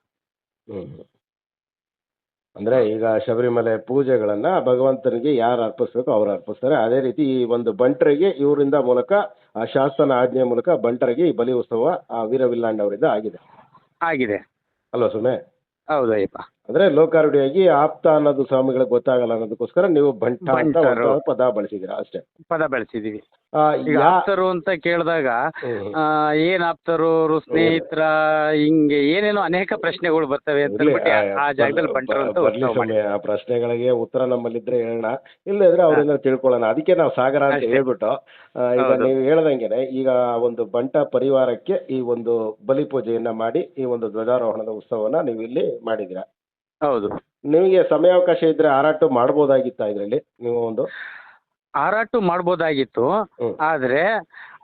Speaker 2: ಅಂದ್ರೆ ಈಗ ಶಬರಿಮಲೆ ಪೂಜೆಗಳನ್ನ ಭಗವಂತನಿಗೆ ಯಾರು ಅರ್ಪಿಸ್ಬೇಕು ಅವ್ರು ಅರ್ಪಿಸ್ತಾರೆ. ಅದೇ ರೀತಿ ಈ ಒಂದು ಬಂಟರಿಗೆ ಇವರಿಂದ ಮೂಲಕ ಆ ಶಾಸನ ಆಜ್ಞೆ ಮೂಲಕ ಬಂಟರಿಗೆ ಈ ಬಲಿ ಉತ್ಸವ ಆ ವೀರವಿಲ್ಲಾಂಡ್ ಅವರಿಂದ ಆಗಿದೆ.
Speaker 3: ಆಗಿದೆ.
Speaker 2: ಅಲ್ವಾ ಸುಮೆ
Speaker 3: ಹೌದು ಅಯ್ಯಪ್ಪ.
Speaker 2: ಅಂದ್ರೆ ಲೋಕಾರೂಢಿಯಾಗಿ ಆಪ್ತ ಅನ್ನೋದು ಸ್ವಾಮಿಗಳಿಗೆ ಗೊತ್ತಾಗಲ್ಲ ಅನ್ನೋದಕ್ಕೋಸ್ಕರ ನೀವು ಬಂಟ ಅಂತ
Speaker 3: ಬಂಟರು.
Speaker 2: ಪದ ಬಳಸಿದ್ದೀರಾ ಅಷ್ಟೇ.
Speaker 3: ಪದ ಬೆಳೆಸಿದೀವಿ
Speaker 2: ಆ,
Speaker 3: ಈಗ
Speaker 2: ಯಾ-
Speaker 3: ಆಪ್ತರು ಅಂತ ಕೇಳಿದಾಗ
Speaker 2: ಹ್ಮ್,
Speaker 3: ಏನ್ ಆಪ್ತರು ಅವ್ರು ಸ್ನೇಹಿತರ ಹಿಂಗೆ ಏನೇನೋ ಅನೇಕ ಪ್ರಶ್ನೆಗಳು ಬರ್ತವೆ ಅಂತ
Speaker 2: ಇರ್ಲಿ,
Speaker 3: ಅಂದ್ಬಿಟ್ಟು
Speaker 2: ಆ,
Speaker 3: ಆ ಜಾಗದಲ್ಲಿ ಬಂಟರು ಅಂತ
Speaker 2: ಬರ್ಲಿ
Speaker 3: ಉತ್ಸವ
Speaker 2: ಸ್ವಾಮಿ, ಆ ಪ್ರಶ್ನೆಗಳಿಗೆ ಉತ್ತರ ನಮ್ಮಲ್ಲಿದ್ರೆ ಹೇಳೋಣ. ಇಲ್ಲದ್ರೆ ಅವರಿಂದ ತಿಳ್ಕೊಳ್ಳೋಣ. ಅದಕ್ಕೆ ನಾವು ಸಾಗರ ಅಂತ
Speaker 3: ಅಷ್ಟೇ.
Speaker 2: ಹೇಳ್ಬಿಟ್ಟು ಆ, ಈಗ
Speaker 3: ಹೌದು.
Speaker 2: ನೀವು ಹೇಳ್ದಂಗೆನೆ ಈಗ ಒಂದು ಬಂಟ ಪರಿವಾರಕ್ಕೆ ಈ ಒಂದು ಬಲಿ ಪೂಜೆಯನ್ನ ಮಾಡಿ ಈ ಒಂದು ಧ್ವಜಾರೋಹಣದ ಉತ್ಸವನ ನೀವು ಇಲ್ಲಿ ಮಾಡಿದ್ದೀರಾ.
Speaker 3: ಹೌದು.
Speaker 2: ನಿಮಗೆ ಸಮಯಾವಕಾಶ ಇದ್ರೆ ಹಾರಾಟ ಮಾಡ್ಬೋದಾಗಿತ್ತಾ ಇದರಲ್ಲಿ? ನೀವು ಒಂದು?
Speaker 3: ಹಾರಾಟ ಮಾಡ್ಬೋದಾಗಿತ್ತು.
Speaker 2: ಹ್ಮ್.
Speaker 3: ಆದ್ರೆ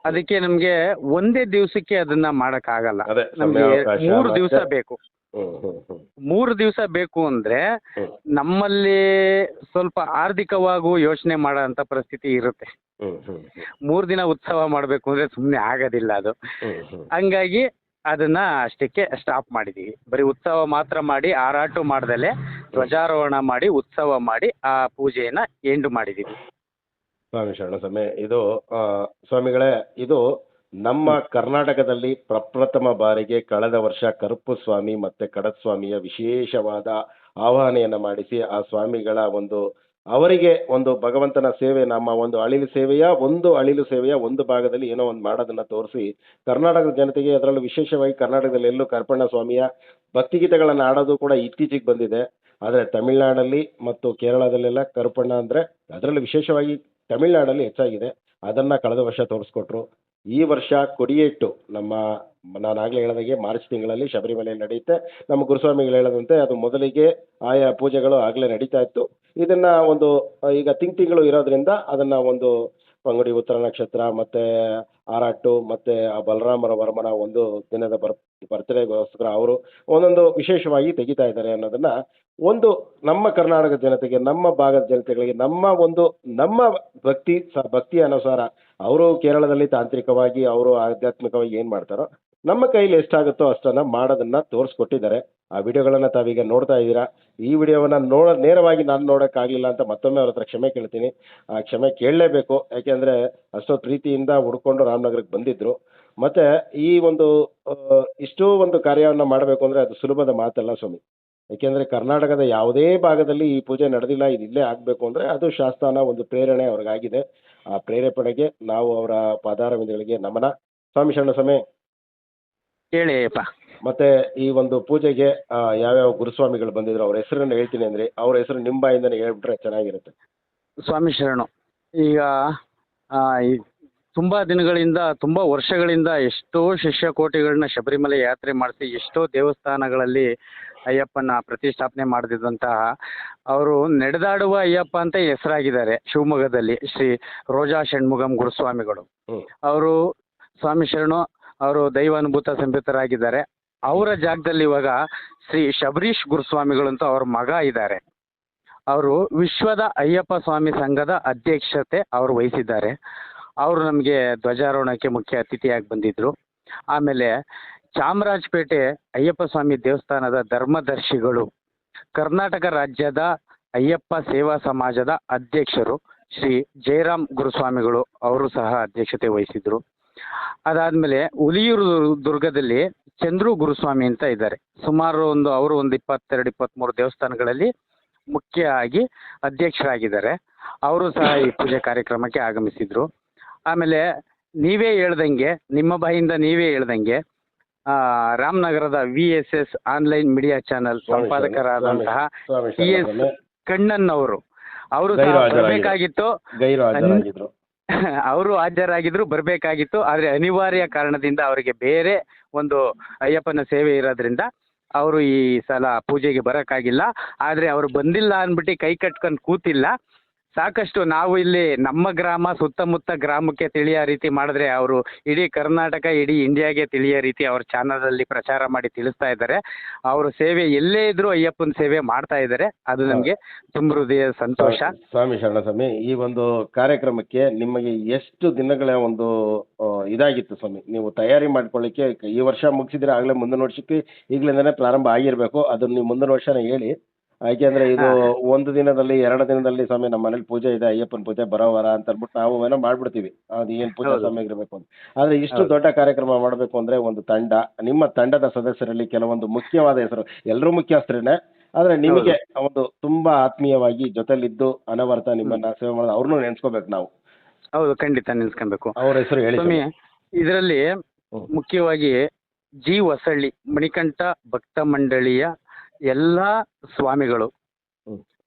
Speaker 3: ಅದಕ್ಕೆ ನಮ್ಗೆ ಒಂದೇ ದಿವಸಕ್ಕೆ ಅದನ್ನ ಮಾಡಕ್ ಆಗಲ್ಲ
Speaker 2: ಅದೇ
Speaker 3: ನಮ್ಗೆ
Speaker 2: ಸಮಯಾವಕಾಶ
Speaker 3: ಮೂರು
Speaker 2: ಮತ್ತೆ-
Speaker 3: ದಿವಸ ಬೇಕು.
Speaker 2: ಹ್ಮ್ ಹ್ಮ್ ಹ್ಮ್.
Speaker 3: ಮೂರು ದಿವಸ ಬೇಕು ಅಂದ್ರೆ
Speaker 2: ಹ್ಮ್.
Speaker 3: ನಮ್ಮಲ್ಲಿ ಸ್ವಲ್ಪ ಆರ್ಥಿಕವಾಗೂ ಯೋಚನೆ ಮಾಡೋಂತ ಪರಿಸ್ಥಿತಿ ಇರುತ್ತೆ.
Speaker 2: ಮೂರ್ ಹ್ಮ್
Speaker 3: ಮೂರು ದಿನ ಉತ್ಸವ ಮಾಡಬೇಕು ಅಂದ್ರೆ ಸುಮ್ಮನೆ ಆಗೋದಿಲ್ಲ ಅದು.
Speaker 2: ಹ್ಮ್ ಹ್ಮ್.
Speaker 3: ಹಂಗಾಗಿ ಅದನ್ನ ಅಷ್ಟಕ್ಕೆ ಸ್ಟಾಪ್ ಮಾಡಿದೀವಿ. ಬರೀ ಉತ್ಸವ ಮಾತ್ರ ಮಾಡಿ ಆರಾಟು ಮಾಡ್ದಲೆ ಧ್ವಜಾರೋಹಣ ಮಾಡಿ, ಉತ್ಸವ ಮಾಡಿ, ಆ ಪೂಜೆಯನ್ನ ಎಂಡು ಮಾಡಿದೀವಿ.
Speaker 2: ಸ್ವಾಮಿ ಶರಣ ಸ್ವಾಮಿ ಇದು ಸ್ವಾಮಿಗಳೇ, ಇದು ನಮ್ಮ ಕರ್ನಾಟಕದಲ್ಲಿ ಪ್ರಪ್ರಥಮ ಬಾರಿಗೆ ಕಳೆದ ವರ್ಷ ಕರುಪ್ಪು ಸ್ವಾಮಿ ಮತ್ತೆ ಕಡತ್ ಸ್ವಾಮಿಯ ವಿಶೇಷವಾದ ಆವಾಹನೆಯನ್ನ ಮಾಡಿಸಿ ಆ ಸ್ವಾಮಿಗಳ ಒಂದು ಅವರಿಗೆ ಒಂದು ಭಗವಂತನ ಸೇವೆ, ನಮ್ಮ ಒಂದು ಅಳಿಲು ಸೇವೆಯ, ಒಂದು ಅಳಿಲು ಸೇವೆಯ ಒಂದು ಭಾಗದಲ್ಲಿ ಏನೋ ಒಂದು ಮಾಡೋದನ್ನ ತೋರಿಸಿ, ಕರ್ನಾಟಕದ ಜನತೆಗೆ ಅದರಲ್ಲೂ ವಿಶೇಷವಾಗಿ ಕರ್ನಾಟಕದಲ್ಲಿ ಎಲ್ಲೂ ಕರ್ಪಣ್ಣ ಸ್ವಾಮಿಯ ಭಕ್ತಿಗೀತೆಗಳನ್ನು ಆಡೋದು ಕೂಡ ಇತ್ತೀಚೆಗೆ ಬಂದಿದೆ. ಆದರೆ ತಮಿಳ್ನಾಡಲ್ಲಿ ಮತ್ತು ಕೇರಳದಲ್ಲೆಲ್ಲ ಕರ್ಪಣ್ಣ ಅಂದರೆ ಅದರಲ್ಲೂ ವಿಶೇಷವಾಗಿ ತಮಿಳ್ನಾಡಲ್ಲಿ ಹೆಚ್ಚಾಗಿದೆ. ಅದನ್ನು ಕಳೆದ ವರ್ಷ ತೋರಿಸ್ಕೊಟ್ರು. ಈ ವರ್ಷ ಕೊಡಿಯೇಟ್ಟು ನಮ್ಮ, ನಾನು ಆಗಲೇ ಹೇಳಿದಾಗೆ ಮಾರ್ಚ್ ತಿಂಗಳಲ್ಲಿ ಶಬರಿಮಲೆಯಲ್ಲಿ ನಡೆಯುತ್ತೆ. ನಮ್ಮ ಗುರುಸ್ವಾಮಿಗಳು ಹೇಳದಂತೆ ಅದು ಮೊದಲಿಗೆ ಆಯಾ ಪೂಜೆಗಳು ಆಗಲೇ ನಡೀತಾ ಇತ್ತು. ಇದನ್ನ ಒಂದು, ಈಗ ತಿಂಗ್ ತಿಂಗಳು ಇರೋದ್ರಿಂದ ಅದನ್ನ ಒಂದು ಪಂಗುಡಿ ಉತ್ತರ ನಕ್ಷತ್ರ, ಮತ್ತೆ ಆರಾಟು, ಮತ್ತೆ ಆ ಬಲರಾಮರ ವರ್ಮನ ಒಂದು ದಿನದ ಬರ್ ಬರ್ತಡೆಗೋಸ್ಕರ ಅವರು ಒಂದೊಂದು ವಿಶೇಷವಾಗಿ ತೆಗಿತಾ ಇದ್ದಾರೆ ಅನ್ನೋದನ್ನ ಒಂದು ನಮ್ಮ ಕರ್ನಾಟಕ ಜನತೆಗೆ, ನಮ್ಮ ಭಾಗದ ಜನತೆಗಳಿಗೆ, ನಮ್ಮ ಒಂದು, ನಮ್ಮ ಭಕ್ತಿ, ಸ ಭಕ್ತಿ ಅನುಸಾರ ಅವರು ಕೇರಳದಲ್ಲಿ ತಾಂತ್ರಿಕವಾಗಿ, ಅವರು ಆಧ್ಯಾತ್ಮಿಕವಾಗಿ ಏನು ಮಾಡ್ತಾರೋ ನಮ್ಮ ಕೈಯಲ್ಲಿ ಎಷ್ಟಾಗುತ್ತೋ ಅಷ್ಟನ್ನು ಮಾಡೋದನ್ನು ತೋರಿಸ್ಕೊಟ್ಟಿದ್ದಾರೆ. ಆ ವಿಡಿಯೋಗಳನ್ನು ತಾವೀಗ ನೋಡ್ತಾ ಇದ್ದೀರಾ? ಈ ವಿಡಿಯೋವನ್ನು ನೋಡ, ನೇರವಾಗಿ ನಾನು ನೋಡೋಕ್ಕಾಗಲಿಲ್ಲ ಅಂತ ಮತ್ತೊಮ್ಮೆ ಅವ್ರ ಹತ್ರ ಕ್ಷಮೆ ಕೇಳ್ತೀನಿ. ಆ ಕ್ಷಮೆ ಕೇಳಲೇಬೇಕು. ಯಾಕೆಂದರೆ ಅಷ್ಟೋ ಪ್ರೀತಿಯಿಂದ ಹುಡ್ಕೊಂಡು ರಾಮನಗರಕ್ಕೆ ಬಂದಿದ್ದರು ಮತ್ತು ಈ ಒಂದು ಇಷ್ಟೋ ಒಂದು ಕಾರ್ಯವನ್ನು ಮಾಡಬೇಕು ಅಂದರೆ ಅದು ಸುಲಭದ ಮಾತಲ್ಲ ಸ್ವಾಮಿ. ಏಕೆಂದರೆ ಕರ್ನಾಟಕದ ಯಾವುದೇ ಭಾಗದಲ್ಲಿ ಈ ಪೂಜೆ ನಡೆದಿಲ್ಲ, ಇದು ಇಲ್ಲೇ ಆಗಬೇಕು ಅಂದರೆ ಅದು ಶಾಸ್ತಾನ ಒಂದು ಪ್ರೇರಣೆ ಅವ್ರಿಗಾಗಿದೆ. ಆ ಪ್ರೇರೇಪಣೆಗೆ ನಾವು ಅವರ ಪಾದಾರವಿಂದಗಳಿಗೆ ನಮನ. ಸ್ವಾಮಿ ಶರಣ ಸ್ವಾಮಿ
Speaker 3: ಹೇಳಿ ಅಯ್ಯಪ್ಪ
Speaker 2: ಮತ್ತೆ ಈ ಒಂದು ಪೂಜೆಗೆ ಆ, ಯಾವ್ಯಾವ ಗುರುಸ್ವಾಮಿಗಳು ಬಂದಿದ್ರು ಅವ್ರ ಹೆಸರನ್ನ ಹೇಳ್ತೀನಿ ಅಂದ್ರೆ ಅವ್ರ ಹೆಸರು ನಿಮ್ಮ ಬಾಯಿಂದನೇ ಹೇಳ್ಬಿಟ್ರೆ ಚೆನ್ನಾಗಿರುತ್ತೆ.
Speaker 3: ಸ್ವಾಮಿ ಶರಣು ಈಗ ತುಂಬಾ ಈ ತುಂಬ ದಿನಗಳಿಂದ ತುಂಬ ವರ್ಷಗಳಿಂದ ಎಷ್ಟೋ ಶಿಷ್ಯ ಕೋಟಿಗಳನ್ನ ಶಬರಿಮಲೆ ಯಾತ್ರೆ ಮಾಡಿಸಿ ಎಷ್ಟೋ ದೇವಸ್ಥಾನಗಳಲ್ಲಿ ಅಯ್ಯಪ್ಪನ ಪ್ರತಿಷ್ಠಾಪನೆ ಮಾಡಿದಂತಹ ಅವರು ನಡೆದಾಡುವ ಅಯ್ಯಪ್ಪ ಅಂತ ಹೆಸರಾಗಿದ್ದಾರೆ ಶಿವಮೊಗ್ಗದಲ್ಲಿ ಶ್ರೀ ರೋಜಾ ಷಣ್ಮುಗಂ ಗುರುಸ್ವಾಮಿಗಳು.
Speaker 2: ಹ್ಮ್.
Speaker 3: ಅವರು ಸ್ವಾಮಿ ಶರಣು ಅವರು ದೈವಾನುಭೂತ ಸಂಪಿತರಾಗಿದ್ದಾರೆ. ಅವರ ಜಾಗದಲ್ಲಿ ಇವಾಗ ಶ್ರೀ ಶಬರೀಶ್ ಗುರುಸ್ವಾಮಿಗಳು ಅಂತ ಅವ್ರ ಮಗ ಇದ್ದಾರೆ. ಅವರು ವಿಶ್ವದ ಅಯ್ಯಪ್ಪ ಸ್ವಾಮಿ ಸಂಘದ ಅಧ್ಯಕ್ಷತೆ ಅವರು ವಹಿಸಿದ್ದಾರೆ. ಅವರು ನಮಗೆ ಧ್ವಜಾರೋಹಣಕ್ಕೆ ಮುಖ್ಯ ಅತಿಥಿಯಾಗಿ ಬಂದಿದ್ದರು ಆಮೇಲೆ ಚಾಮರಾಜಪೇಟೆ ಅಯ್ಯಪ್ಪ ಸ್ವಾಮಿ ದೇವಸ್ಥಾನದ ಧರ್ಮದರ್ಶಿಗಳು, ಕರ್ನಾಟಕ ರಾಜ್ಯದ ಅಯ್ಯಪ್ಪ ಸೇವಾ ಸಮಾಜದ ಅಧ್ಯಕ್ಷರು ಶ್ರೀ ಜಯರಾಮ್ ಗುರುಸ್ವಾಮಿಗಳು ಅವರು ಸಹ ಅಧ್ಯಕ್ಷತೆ ವಹಿಸಿದ್ರು. ಅದಾದಮೇಲೆ ಹುಲಿಯೂರು ದುರ್ಗದಲ್ಲಿ ಚಂದ್ರು ಗುರುಸ್ವಾಮಿ ಅಂತ ಇದ್ದಾರೆ. ಸುಮಾರು ಒಂದು ಅವರು ಒಂದು ಇಪ್ಪತ್ತೆರಡು ಇಪ್ಪತ್ತ್ಮೂರು ದೇವಸ್ಥಾನಗಳಲ್ಲಿ ಮುಖ್ಯ ಆಗಿ ಅಧ್ಯಕ್ಷರಾಗಿದ್ದಾರೆ. ಅವರು ಸಹ ಈ ಪೂಜೆ ಕಾರ್ಯಕ್ರಮಕ್ಕೆ ಆಗಮಿಸಿದ್ರು. ಆಮೇಲೆ ನೀವೇ ಹೇಳ್ದಂಗೆ ನಿಮ್ಮ ಬಾಯಿಂದ ನೀವೇ ಹೇಳ್ದಂಗೆ ಆ, ರಾಮನಗರದ V S S online media channel ಸಂಪಾದಕರಾದಂತಹ C S Kannan ಅವರು. ಅವರು ಸಹ. ಬರಬೇಕಾಗಿತ್ತು.
Speaker 2: ಗೈರು ಹಾಜರಾಗಿದ್ರು
Speaker 3: ಅವರು ಹಾಜರಾಗಿದ್ರು, ಬರಬೇಕಾಗಿತ್ತು. ಆದರೆ ಅನಿವಾರ್ಯ ಕಾರಣದಿಂದ ಅವರಿಗೆ ಬೇರೆ ಒಂದು ಅಯ್ಯಪ್ಪನ ಸೇವೆ ಇರೋದ್ರಿಂದ ಅವರು ಈ ಸಲ ಪೂಜೆಗೆ ಬರೋಕ್ಕಾಗಿಲ್ಲ. ಆದರೆ ಅವರು ಬಂದಿಲ್ಲ ಅಂದ್ಬಿಟ್ಟು ಕೈ ಕಟ್ಕೊಂಡು ಕೂತಿಲ್ಲ. ಸಾಕಷ್ಟು ನಾವು ಇಲ್ಲಿ ನಮ್ಮ ಗ್ರಾಮ, ಸುತ್ತಮುತ್ತ ಗ್ರಾಮಕ್ಕೆ ತಿಳಿಯೋ ರೀತಿ ಮಾಡಿದ್ರೆ ಅವರು ಇಡೀ ಕರ್ನಾಟಕ, ಇಡೀ ಇಂಡಿಯಾಗೆ ತಿಳಿಯೋ ರೀತಿ ಅವ್ರ ಚಾನಲಲ್ಲಿ ಪ್ರಚಾರ ಮಾಡಿ ತಿಳಿಸ್ತಾ ಇದ್ದಾರೆ. ಅವರ ಸೇವೆ ಎಲ್ಲೇ ಇದ್ದರೂ ಅಯ್ಯಪ್ಪನ ಸೇವೆ ಮಾಡ್ತಾ ಇದ್ದಾರೆ. ಅದು ನಮಗೆ ತುಂಬ ಹೃದಯ ಸಂತೋಷ.
Speaker 2: ಸ್ವಾಮಿ ಶರಣ ಸ್ವಾಮಿ ಈ ಒಂದು ಕಾರ್ಯಕ್ರಮಕ್ಕೆ ನಿಮಗೆ ಎಷ್ಟು ದಿನಗಳ ಒಂದು ಇದಾಗಿತ್ತು ಸ್ವಾಮಿ? ನೀವು ತಯಾರಿ ಮಾಡ್ಕೊಳ್ಳಿಕ್ಕೆ ಈ ವರ್ಷ ಮುಗಿಸಿದ್ರೆ ಆಗಲೇ ಮುಂದಿನ ವರ್ಷಕ್ಕೆ ಈಗಲಿಂದನೇ ಪ್ರಾರಂಭ ಆಗಿರಬೇಕು. ಅದನ್ನು ನೀವು ಮುಂದಿನ ವರ್ಷನೇ ಹೇಳಿ. ಯಾಕೆಂದ್ರೆ ಇದು ಒಂದು ದಿನದಲ್ಲಿ ಎರಡು ದಿನದಲ್ಲಿ ಸ್ವಾಮಿ ನಮ್ಮ ಮನೇಲಿ ಪೂಜೆ ಇದೆ ಅಯ್ಯಪ್ಪನ ಪೂಜೆ ಬರೋ ವಾರ ಅಂತ ಅಂದ್ಬಿಟ್ಟು ನಾವು ಏನೋ ಮಾಡ್ಬಿಡ್ತೀವಿ. ಅದು ಏನು ಪೂಜಾ
Speaker 3: ಸ್ವಾಮಿ
Speaker 2: ಸಾಮಗ್ರಿ ಬೇಕು ಅಂತ. ಆದ್ರೆ ಇಷ್ಟು ದೊಡ್ಡ ಕಾರ್ಯಕ್ರಮ ಮಾಡಬೇಕು ಅಂದ್ರೆ ಒಂದು ತಂಡ ನಿಮ್ಮ ತಂಡದ ಸದಸ್ಯರಲ್ಲಿ ಕೆಲವೊಂದು ಮುಖ್ಯವಾದ ಹೆಸರು ಎಲ್ಲರೂ ಮುಖ್ಯಸ್ಥರೇನೆ. ಆದ್ರೆ ನಿಮಗೆ ಒಂದು ತುಂಬಾ ಆತ್ಮೀಯವಾಗಿ ಜೊತೆಲಿದ್ದು ಅನವರ್ತ ನಿಮ್ಮನ್ನ ಸೇವೆ ಮಾಡೋದು ಅವ್ರನ್ನೂ ನೆನ್ಸ್ಕೋಬೇಕು ನಾವು.
Speaker 3: ಹೌದು ಖಂಡಿತ ನೆನ್ಸ್ಕೊಬೇಕು.
Speaker 2: ಅವ್ರ ಹೆಸರು ಹೇಳಿ
Speaker 3: ಸ್ವಾಮಿ ಇದರಲ್ಲಿ ಮುಖ್ಯವಾಗಿ ಜಿ ಹೊಸಳ್ಳಿ ಮಣಿಕಂಠ ಭಕ್ತ ಮಂಡಳಿಯ ಎಲ್ಲ ಸ್ವಾಮಿಗಳು.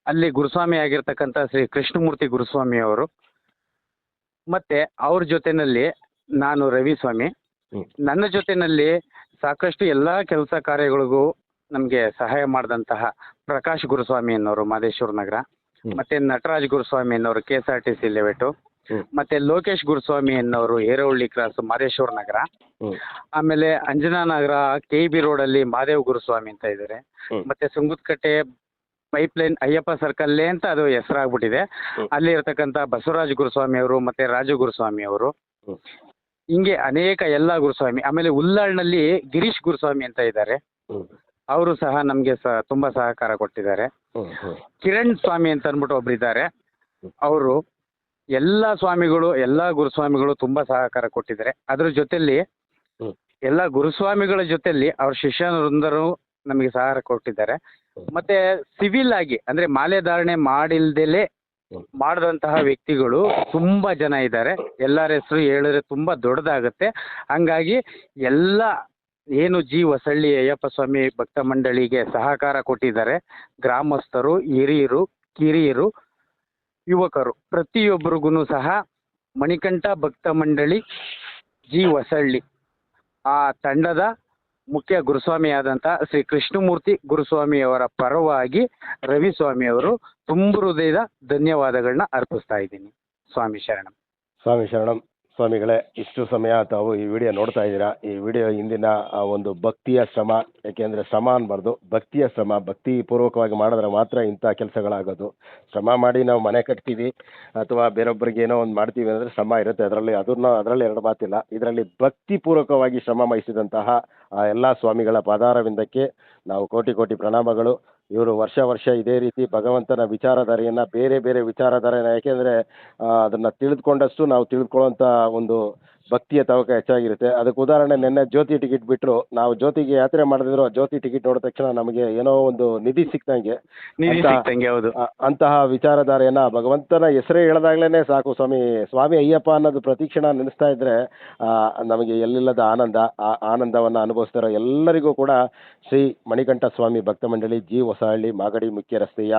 Speaker 3: ಅಲ್ಲಿ ಗುರುಸ್ವಾಮಿ ಆಗಿರ್ತಕ್ಕಂಥ ಶ್ರೀ ಕೃಷ್ಣಮೂರ್ತಿ ಗುರುಸ್ವಾಮಿ ಅವರು. ಮತ್ತೆ ಅವ್ರ ಜೊತೆನಲ್ಲಿ ನಾನು ರವಿ ಸ್ವಾಮಿ ನನ್ನ ಜೊತೆನಲ್ಲಿ ಸಾಕಷ್ಟು ಎಲ್ಲ ಕೆಲಸ ಕಾರ್ಯಗಳಿಗೂ ನಮಗೆ ಸಹಾಯ ಮಾಡಿದಂತಹ ಪ್ರಕಾಶ್ ಗುರುಸ್ವಾಮಿ ಅನ್ನೋರು ಮಾದೇಶ್ವರ ನಗರ. ಮತ್ತೆ ನಟರಾಜ್ ಗುರುಸ್ವಾಮಿ ಅನ್ನೋರು K S R T C ಲೆವೆಟು.
Speaker 2: ಹ್ಮ್.
Speaker 3: ಮತ್ತೆ ಲೋಕೇಶ್ ಗುರುಸ್ವಾಮಿ ಅನ್ನೋರು ಏರವಳ್ಳಿ ಕ್ರಾಸ್ ಮಾದೇಶ್ವರ ನಗರ
Speaker 2: ಹ್ಮ್.
Speaker 3: ಆಮೇಲೆ ಅಂಜನಾ ನಗರ ಕೆ ಬಿ ರೋಡಲ್ಲಿ ಮಾದೇವ್ ಗುರುಸ್ವಾಮಿ ಅಂತ ಇದ್ದಾರೆ
Speaker 2: ಹ್ಮ್.
Speaker 3: ಮತ್ತೆ ಸುಂಗುತ್ಕಟ್ಟೆ ಪೈಪ್ ಲೈನ್ ಅಯ್ಯಪ್ಪ ಸರ್ಕಲ್ಲೇ ಅಂತ ಅದು ಹೆಸರಾಗ್ಬಿಟ್ಟಿದೆ
Speaker 2: ಹ್ಮ್.
Speaker 3: ಅಲ್ಲಿ ಇರತಕ್ಕಂತ ಬಸವರಾಜ್ ಗುರುಸ್ವಾಮಿ ಅವರು ಮತ್ತೆ ರಾಜು ಗುರುಸ್ವಾಮಿ ಅವರು
Speaker 2: ಹ್ಮ್.
Speaker 3: ಹಿಂಗೆ ಅನೇಕ ಎಲ್ಲ ಗುರುಸ್ವಾಮಿ ಆಮೇಲೆ ಉಲ್ಲಾಳ್ನಲ್ಲಿ ಗಿರೀಶ್ ಗುರುಸ್ವಾಮಿ ಅಂತ ಇದ್ದಾರೆ
Speaker 2: ಹ್ಮ್.
Speaker 3: ಅವರು ಸಹ ನಮಗೆ ತುಂಬಾ ತುಂಬ ಸಹಕಾರ ಕೊಟ್ಟಿದ್ದಾರೆ
Speaker 2: ಹ್ಮ್, ಹ್ಮ್.
Speaker 3: ಕಿರಣ್ ಸ್ವಾಮಿ ಅಂತ ಅಂದ್ಬಿಟ್ಟು ಒಬ್ರು ಇದ್ದಾರೆ ಅವರು ಎಲ್ಲ ಸ್ವಾಮಿಗಳು ಎಲ್ಲ ಗುರುಸ್ವಾಮಿಗಳು ತುಂಬಾ ಸಹಕಾರ ಕೊಟ್ಟಿದ್ದಾರೆ. ಅದ್ರ
Speaker 2: ಜೊತೆಯಲ್ಲಿ.
Speaker 3: ಎಲ್ಲ ಗುರುಸ್ವಾಮಿಗಳ ಜೊತೆಯಲ್ಲಿ ಅವ್ರ ಶಿಷ್ಯ ವೃಂದರು ನಮಗೆ ಸಹಕಾರ ಕೊಟ್ಟಿದ್ದಾರೆ. ಮತ್ತೆ ಸಿವಿಲ್ ಆಗಿ ಅಂದ್ರೆ ಮಾಲೆ ಧಾರಣೆ ಮಾಡಿಲ್ದಲೇ
Speaker 2: ಮಾಡದಂತಹ
Speaker 3: ಮಾಡಿದಂತಹ ವ್ಯಕ್ತಿಗಳು ತುಂಬಾ ಜನ ಇದ್ದಾರೆ. ಎಲ್ಲರ ಹೆಸರು ಹೇಳಿದ್ರೆ ತುಂಬಾ ದೊಡ್ಡದಾಗತ್ತೆ. ಹಂಗಾಗಿ ಎಲ್ಲ ಏನು ಜಿ ಹೊಸಳ್ಳಿ ಅಯ್ಯಪ್ಪ ಸ್ವಾಮಿ ಭಕ್ತ ಮಂಡಳಿಗೆ ಸಹಕಾರ ಕೊಟ್ಟಿದ್ದಾರೆ. ಗ್ರಾಮಸ್ಥರು ಹಿರಿಯರು ಕಿರಿಯರು ಯುವಕರು. ಪ್ರತಿಯೊಬ್ಬರಿಗೂ ಸಹ ಮಣಿಕಂಠ ಭಕ್ತ ಮಂಡಳಿ ಜಿ ಹೊಸಳ್ಳಿ. ಆ ತಂಡದ ಮುಖ್ಯ ಗುರುಸ್ವಾಮಿಯಾದಂಥ ಶ್ರೀ ಕೃಷ್ಣಮೂರ್ತಿ ಗುರುಸ್ವಾಮಿಯವರ ಪರವಾಗಿ ರವಿ ಸ್ವಾಮಿಯವರು ತುಂಬ ಹೃದಯದ ಧನ್ಯವಾದಗಳನ್ನ ಅರ್ಪಿಸ್ತಾ ಇದ್ದೀನಿ. ಸ್ವಾಮಿ ಶರಣಂ.
Speaker 2: ಸ್ವಾಮಿ ಶರಣಂ. ಸ್ವಾಮಿಗಳೇ, ಇಷ್ಟು ಸಮಯ ತಾವು ಈ ವಿಡಿಯೋ ನೋಡ್ತಾ ಇದ್ದೀರಾ? ಈ ವಿಡಿಯೋ ಹಿಂದಿನ ಒಂದು ಭಕ್ತಿಯ ಶ್ರಮ ಯಾಕೆಂದರೆ ಶ್ರಮ ಅನ್ಬಾರ್ದು. ಭಕ್ತಿಯ ಶ್ರಮ, ಭಕ್ತಿ ಪೂರ್ವಕವಾಗಿ ಮಾಡಿದ್ರೆ ಮಾತ್ರ ಇಂಥ ಕೆಲಸಗಳಾಗೋದು. ಶ್ರಮ ಮಾಡಿ ನಾವು ಮನೆ ಕಟ್ತೀವಿ, ಅಥವಾ ಬೇರೊಬ್ಬರಿಗೆ ಏನೋ ಒಂದು ಮಾಡ್ತೀವಿ ಅಂದರೆ ಶ್ರಮ ಇರುತ್ತೆ. ಅದರಲ್ಲಿ ಅದನ್ನ ಅದರಲ್ಲಿ ಎರಡು ಮಾತಿಲ್ಲ. ಇದರಲ್ಲಿ ಭಕ್ತಿ ಪೂರ್ವಕವಾಗಿ ಶ್ರಮ ವಹಿಸಿದಂತಹ ಆ ಎಲ್ಲ ಸ್ವಾಮಿಗಳ ಪಾದಾರವಿಂದಕ್ಕೆ ನಾವು ಕೋಟಿ ಕೋಟಿ ಪ್ರಣಾಮಗಳು. ಇವರು ವರ್ಷ ವರ್ಷ ಇದೇ ರೀತಿ ಭಗವಂತನ ವಿಚಾರಧಾರೆಯನ್ನು ಬೇರೆ ಬೇರೆ ವಿಚಾರಧಾರೆನ, ಯಾಕೆಂದರೆ ಅದನ್ನು ತಿಳಿದುಕೊಂಡಷ್ಟು ನಾವು ತಿಳಿದುಕೊಳ್ಳೋಂಥ ಒಂದು ಭಕ್ತಿಯ ತವಕ ಹೆಚ್ಚಾಗಿರುತ್ತೆ. ಅದಕ್ಕೆ ಉದಾಹರಣೆ ನಿನ್ನೆ ಜ್ಯೋತಿ ಟಿಕೆಟ್ ಬಿಟ್ಟರು ನಾವು ಜ್ಯೋತಿಗೆ ಯಾತ್ರೆ ಮಾಡಿದ್ರು ಜ್ಯೋತಿ ಟಿಕೆಟ್ ನೋಡಿದ ತಕ್ಷಣ ನಮಗೆ ಏನೋ ಒಂದು ನಿಧಿ ಸಿಕ್ತಂಗೆ.
Speaker 3: ನಿಧಿ
Speaker 2: ಅಂತ-
Speaker 3: ಸಿಕ್ತಂಗೆ ಹೌದು.
Speaker 2: ಅಂತಹ ವಿಚಾರಧಾರೆಯನ್ನ ಭಗವಂತನ ಹೆಸರೇ ಹೇಳದಾಗ್ಲೇನೆ ಸಾಕು. ಸ್ವಾಮಿ ಸ್ವಾಮಿ ಅಯ್ಯಪ್ಪ ಅನ್ನೋದು ಪ್ರತಿಕ್ಷಣ ನೆನೆಸ್ತಾ ಇದ್ರೆ ಆ, ನಮಗೆ ಎಲ್ಲಿಲ್ಲದ ಆನಂದ ಆ ಆನಂದವನ್ನ ಅನುಭವಿಸ್ತಾರೋ ಎಲ್ಲರಿಗೂ ಕೂಡ ಶ್ರೀ ಮಣಿಕಂಠ ಸ್ವಾಮಿ ಭಕ್ತ ಮಂಡಳಿ ಜಿ ಹೊಸಹಳ್ಳಿ ಮಾಗಡಿ ಮುಖ್ಯ ರಸ್ತೆಯ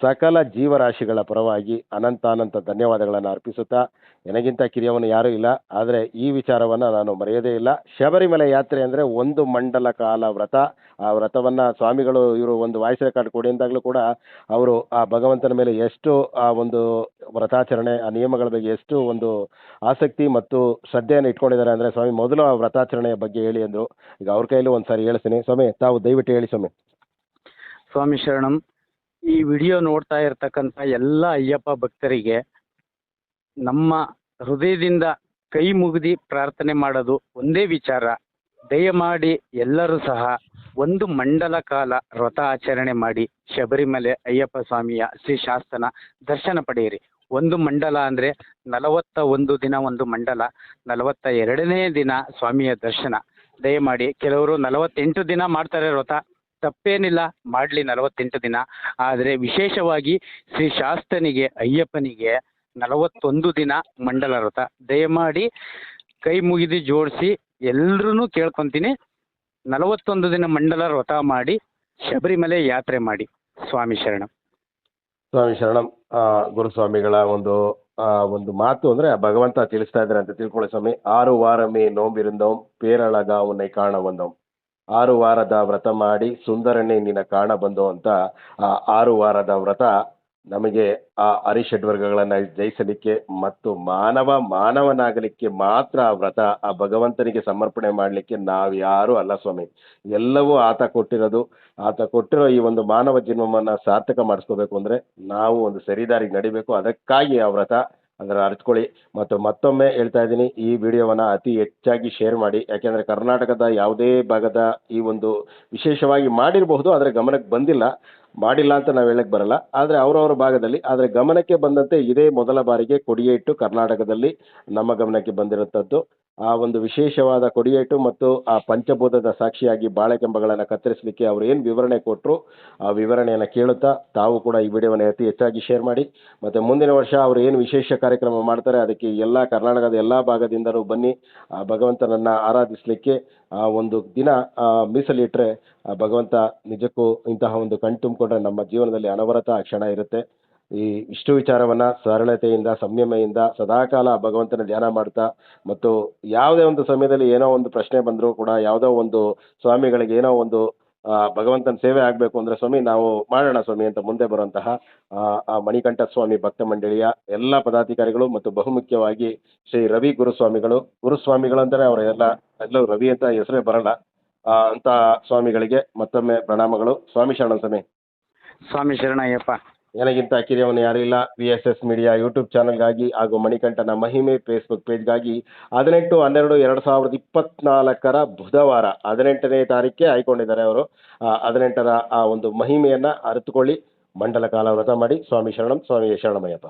Speaker 2: ಸಕಲ ಜೀವರಾಶಿಗಳ ಪರವಾಗಿ ಅನಂತಾನಂತ ಧನ್ಯವಾದಗಳನ್ನು ಅರ್ಪಿಸುತ್ತಾ, ನನಗಿಂತ ಕಿರಿಯವನು ಯಾರೂ ಇಲ್ಲ, ಆದರೆ ಈ ವಿಚಾರವನ್ನು ನಾನು ಮರೆಯೋದೇ ಇಲ್ಲ. ಶಬರಿಮಲೆ ಯಾತ್ರೆ ಅಂದರೆ ಒಂದು ಮಂಡಲ ಕಾಲ ವ್ರತ. ಆ ವ್ರತವನ್ನು ಸ್ವಾಮಿಗಳು ಇವರು ಒಂದು ವಾಯ್ಸ್ ರೆಕಾರ್ಡ್ ಕೊಡಿ ಅಂದಾಗಲೂ ಕೂಡ ಅವರು ಆ ಭಗವಂತನ ಮೇಲೆ ಎಷ್ಟು ಆ ಒಂದು ವ್ರತಾಚರಣೆ, ಆ ನಿಯಮಗಳ ಬಗ್ಗೆ ಎಷ್ಟು ಒಂದು ಆಸಕ್ತಿ ಮತ್ತು ಶ್ರದ್ಧೆಯನ್ನು ಇಟ್ಕೊಂಡಿದ್ದಾರೆ ಅಂದರೆ ಸ್ವಾಮಿ ಮೊದಲು ಆ ವ್ರತಾಚರಣೆಯ ಬಗ್ಗೆ ಹೇಳಿ ಅಂದರು. ಈಗ ಅವ್ರ ಕೈಯಲ್ಲಿ ಒಂದು ಸಾರಿ ಹೇಳ್ತೀನಿ. ಸ್ವಾಮಿ ತಾವು ದಯವಿಟ್ಟು ಹೇಳಿ ಸ್ವಾಮಿ.
Speaker 3: ಸ್ವಾಮಿ ಶರಣಂ. ಈ ವಿಡಿಯೋ ನೋಡ್ತಾ ಇರ್ತಕ್ಕಂಥ ಎಲ್ಲ ಅಯ್ಯಪ್ಪ ಭಕ್ತರಿಗೆ ನಮ್ಮ ಹೃದಯದಿಂದ ಕೈ ಮುಗಿದು ಪ್ರಾರ್ಥನೆ ಮಾಡೋದು ಒಂದೇ ವಿಚಾರ. ದಯಮಾಡಿ ಎಲ್ಲರೂ ಸಹ ಒಂದು ಮಂಡಲ ಕಾಲ ವ್ರತ ಆಚರಣೆ ಮಾಡಿ ಶಬರಿಮಲೆ ಅಯ್ಯಪ್ಪ ಸ್ವಾಮಿಯ ಶ್ರೀ ಶಾಸ್ತನ ದರ್ಶನ ಪಡೆಯಿರಿ. ಒಂದು ಮಂಡಲ ಅಂದರೆ ನಲವತ್ತ ಒಂದು ದಿನ ಒಂದು ಮಂಡಲ, ನಲವತ್ತ ಎರಡನೇ ದಿನ ಸ್ವಾಮಿಯ ದರ್ಶನ. ದಯಮಾಡಿ ಕೆಲವರು ನಲವತ್ತೆಂಟು ದಿನ ಮಾಡ್ತಾರೆ ವ್ರತ. ತಪ್ಪೇನಿಲ್ಲ ಮಾಡಲಿ ನಲವತ್ತೆಂಟು ದಿನ. ಆದರೆ ವಿಶೇಷವಾಗಿ ಶ್ರೀ ಶಾಸ್ತನಿಗೆ ಅಯ್ಯಪ್ಪನಿಗೆ ನಲವತ್ತೊಂದು ದಿನ ಮಂಡಲ ವ್ರತ ದಯಮಾಡಿ ಕೈ ಮುಗಿದು ಜೋಡಿಸಿ ಎಲ್ರೂ ಕೇಳ್ಕೊತೀನಿ. ನಲವತ್ತೊಂದು ದಿನ ಮಂಡಲ ವ್ರತ ಮಾಡಿ ಶಬರಿಮಲೆ ಯಾತ್ರೆ ಮಾಡಿ. ಸ್ವಾಮಿ ಶರಣಂ.
Speaker 2: ಸ್ವಾಮಿ ಶರಣಂ. ಆ, ಗುರುಸ್ವಾಮಿಗಳ ಒಂದು ಆ, ಒಂದು ಮಾತು ಅಂದ್ರೆ ಭಗವಂತ ತಿಳಿಸ್ತಾ ಇದ್ದಾರೆ ಅಂತ ತಿಳ್ಕೊಳ್ಳಿ ಸ್ವಾಮಿ. ಆರು ವಾರಮೇ ನೋಂಬಿರುಂದೋಂ ಪೇರಳಗ ಉನ್ನೈ ಕಾಣ ಬಂದೋಂ ಆರು ವಾರದ ವ್ರತ ಮಾಡಿ ಸುಂದರನೇ ನಿನ್ನ ಕಾಣ ಬಂದು ಅಂತ ಆ ಆರು ವಾರದ ವ್ರತ ನಮಗೆ ಆ ಅರಿಷಡ್ವರ್ಗಗಳನ್ನು ಜಯಿಸಲಿಕ್ಕೆ ಮತ್ತು ಮಾನವ ಮಾನವನಾಗಲಿಕ್ಕೆ ಮಾತ್ರ ಆ ವ್ರತ ಆ ಭಗವಂತನಿಗೆ ಸಮರ್ಪಣೆ ಮಾಡಲಿಕ್ಕೆ ನಾವ್ಯಾರೂ ಅಲ್ಲ ಸ್ವಾಮಿ. ಎಲ್ಲವೂ ಆತ ಕೊಟ್ಟಿರೋದು. ಆತ ಕೊಟ್ಟಿರೋ ಈ ಒಂದು ಮಾನವ ಜನ್ಮವನ್ನ ಸಾರ್ಥಕ ಮಾಡಿಸ್ಕೋಬೇಕು ಅಂದರೆ ನಾವು ಒಂದು ಸರಿದಾರಿಗೆ ನಡಿಬೇಕು. ಅದಕ್ಕಾಗಿ ಆ ವ್ರತ ಅದರ ಅರ್ಚ್ಕೊಳ್ಳಿ ಮತ್ತು ಮತ್ತೊಮ್ಮೆ ಹೇಳ್ತಾ ಇದ್ದೀನಿ, ಈ ವಿಡಿಯೋವನ್ನು ಅತಿ ಹೆಚ್ಚಾಗಿ ಶೇರ್ ಮಾಡಿ. ಯಾಕೆಂದರೆ ಕರ್ನಾಟಕದ ಯಾವುದೇ ಭಾಗದ ಈ ಒಂದು ವಿಶೇಷವಾಗಿ ಮಾಡಿರಬಹುದು, ಆದರೆ ಗಮನಕ್ಕೆ ಬಂದಿಲ್ಲ. ಮಾಡಿಲ್ಲ ಅಂತ ನಾವು ಹೇಳಕ್ಕೆ ಬರಲ್ಲ. ಆದರೆ ಅವರವರ ಭಾಗದಲ್ಲಿ, ಆದರೆ ಗಮನಕ್ಕೆ ಬಂದಂತೆ ಇದೇ ಮೊದಲ ಬಾರಿಗೆ ಕೊಡಿಯೇಟು ಕರ್ನಾಟಕದಲ್ಲಿ ನಮ್ಮ ಗಮನಕ್ಕೆ ಬಂದಿರುವಂಥದ್ದು ಆ ಒಂದು ವಿಶೇಷವಾದ ಕೊಡಿಯೇಟು ಮತ್ತು ಆ ಪಂಚಭೂತದ ಸಾಕ್ಷಿಯಾಗಿ ಬಾಳೆಕಂಬಗಳನ್ನು ಕತ್ತರಿಸಲಿಕ್ಕೆ ಅವರು ಏನು ವಿವರಣೆ ಕೊಟ್ಟರು ಆ ವಿವರಣೆಯನ್ನು ಕೇಳುತ್ತಾ ತಾವು ಕೂಡ ಈ ವಿಡಿಯೋವನ್ನು ಅತಿ ಹೆಚ್ಚಾಗಿ ಶೇರ್ ಮಾಡಿ. ಮತ್ತು ಮುಂದಿನ ವರ್ಷ ಅವರು ಏನು ವಿಶೇಷ ಕಾರ್ಯಕ್ರಮ ಮಾಡ್ತಾರೆ, ಅದಕ್ಕೆ ಎಲ್ಲ ಕರ್ನಾಟಕದ ಎಲ್ಲ ಭಾಗದಿಂದಲೂ ಬನ್ನಿ. ಆ ಭಗವಂತನನ್ನು ಆರಾಧಿಸಲಿಕ್ಕೆ ಆ ಒಂದು ದಿನ ಮೀಸಲಿಟ್ಟರೆ ಆ ಭಗವಂತ ನಿಜಕ್ಕೂ ಇಂತಹ ಒಂದು ಕಣ್ ತುಂಬಿಕೊಂಡ್ರೆ ನಮ್ಮ ಜೀವನದಲ್ಲಿ ಅನವರತ ಕ್ಷಣ ಇರುತ್ತೆ. ಈ ಇಷ್ಟು ವಿಚಾರವನ್ನ ಸರಳತೆಯಿಂದ ಸಂಯಮೆಯಿಂದ ಸದಾಕಾಲ ಭಗವಂತನ ಧ್ಯಾನ ಮಾಡ್ತಾ ಮತ್ತು ಯಾವುದೇ ಒಂದು ಸಮಯದಲ್ಲಿ ಏನೋ ಒಂದು ಪ್ರಶ್ನೆ ಬಂದರೂ ಕೂಡ ಯಾವುದೋ ಒಂದು ಸ್ವಾಮಿಗಳಿಗೆ ಏನೋ ಒಂದು ಭಗವಂತನ ಸೇವೆ ಆಗಬೇಕು ಅಂದರೆ ಸ್ವಾಮಿ ನಾವು ಮಾಡೋಣ ಸ್ವಾಮಿ ಅಂತ ಮುಂದೆ ಬರುವಂತಹ ಆ, ಮಣಿಕಂಠ ಸ್ವಾಮಿ ಭಕ್ತ ಮಂಡಳಿಯ ಎಲ್ಲ ಪದಾಧಿಕಾರಿಗಳು ಮತ್ತು ಬಹುಮುಖ್ಯವಾಗಿ ಶ್ರೀ ರವಿ ಗುರುಸ್ವಾಮಿಗಳು. ಗುರುಸ್ವಾಮಿಗಳು ಅಂದರೆ ಅವರ ಎಲ್ಲ ಎಲ್ಲೂ ರವಿ ಅಂತ ಹೆಸರೇ ಬರಲ್ಲ ಅಂತ ಸ್ವಾಮಿಗಳಿಗೆ ಮತ್ತೊಮ್ಮೆ ಪ್ರಣಾಮಗಳು. ಸ್ವಾಮಿ ಶರಣ ಸ್ವಾಮಿ.
Speaker 3: ಸ್ವಾಮಿ ಶರಣಯ್ಯಪ್ಪ.
Speaker 2: ನನಗಿಂತ ಕಿರಿಯವನು ಯಾರೂ ಇಲ್ಲ V S S media YouTube ಚಾನಲ್ಗಾಗಿ ಹಾಗೂ ಮಣಿಕಂಠನ ಮಹಿಮೆ ಫೇಸ್ಬುಕ್ ಪೇಜ್ಗಾಗಿ ಹದಿನೆಂಟು, ಹನ್ನೆರಡು, ಎರಡು ಸಾವಿರದ ಇಪ್ಪತ್ನಾಲ್ಕರ ಬುಧವಾರ ಹದಿನೆಂಟನೇ ತಾರೀಕೆ ಆಯ್ಕೊಂಡಿದ್ದಾರೆ ಅವರು. ಹದಿನೆಂಟರ ಆ ಒಂದು ಮಹಿಮೆಯನ್ನು ಅರಿತುಕೊಳ್ಳಿ. ಮಂಡಲ ಕಾಲ ವ್ರತ ಮಾಡಿ. ಸ್ವಾಮಿ ಶರಣಂ. ಸ್ವಾಮಿ ಶರಣಮಯ್ಯಪ್ಪ.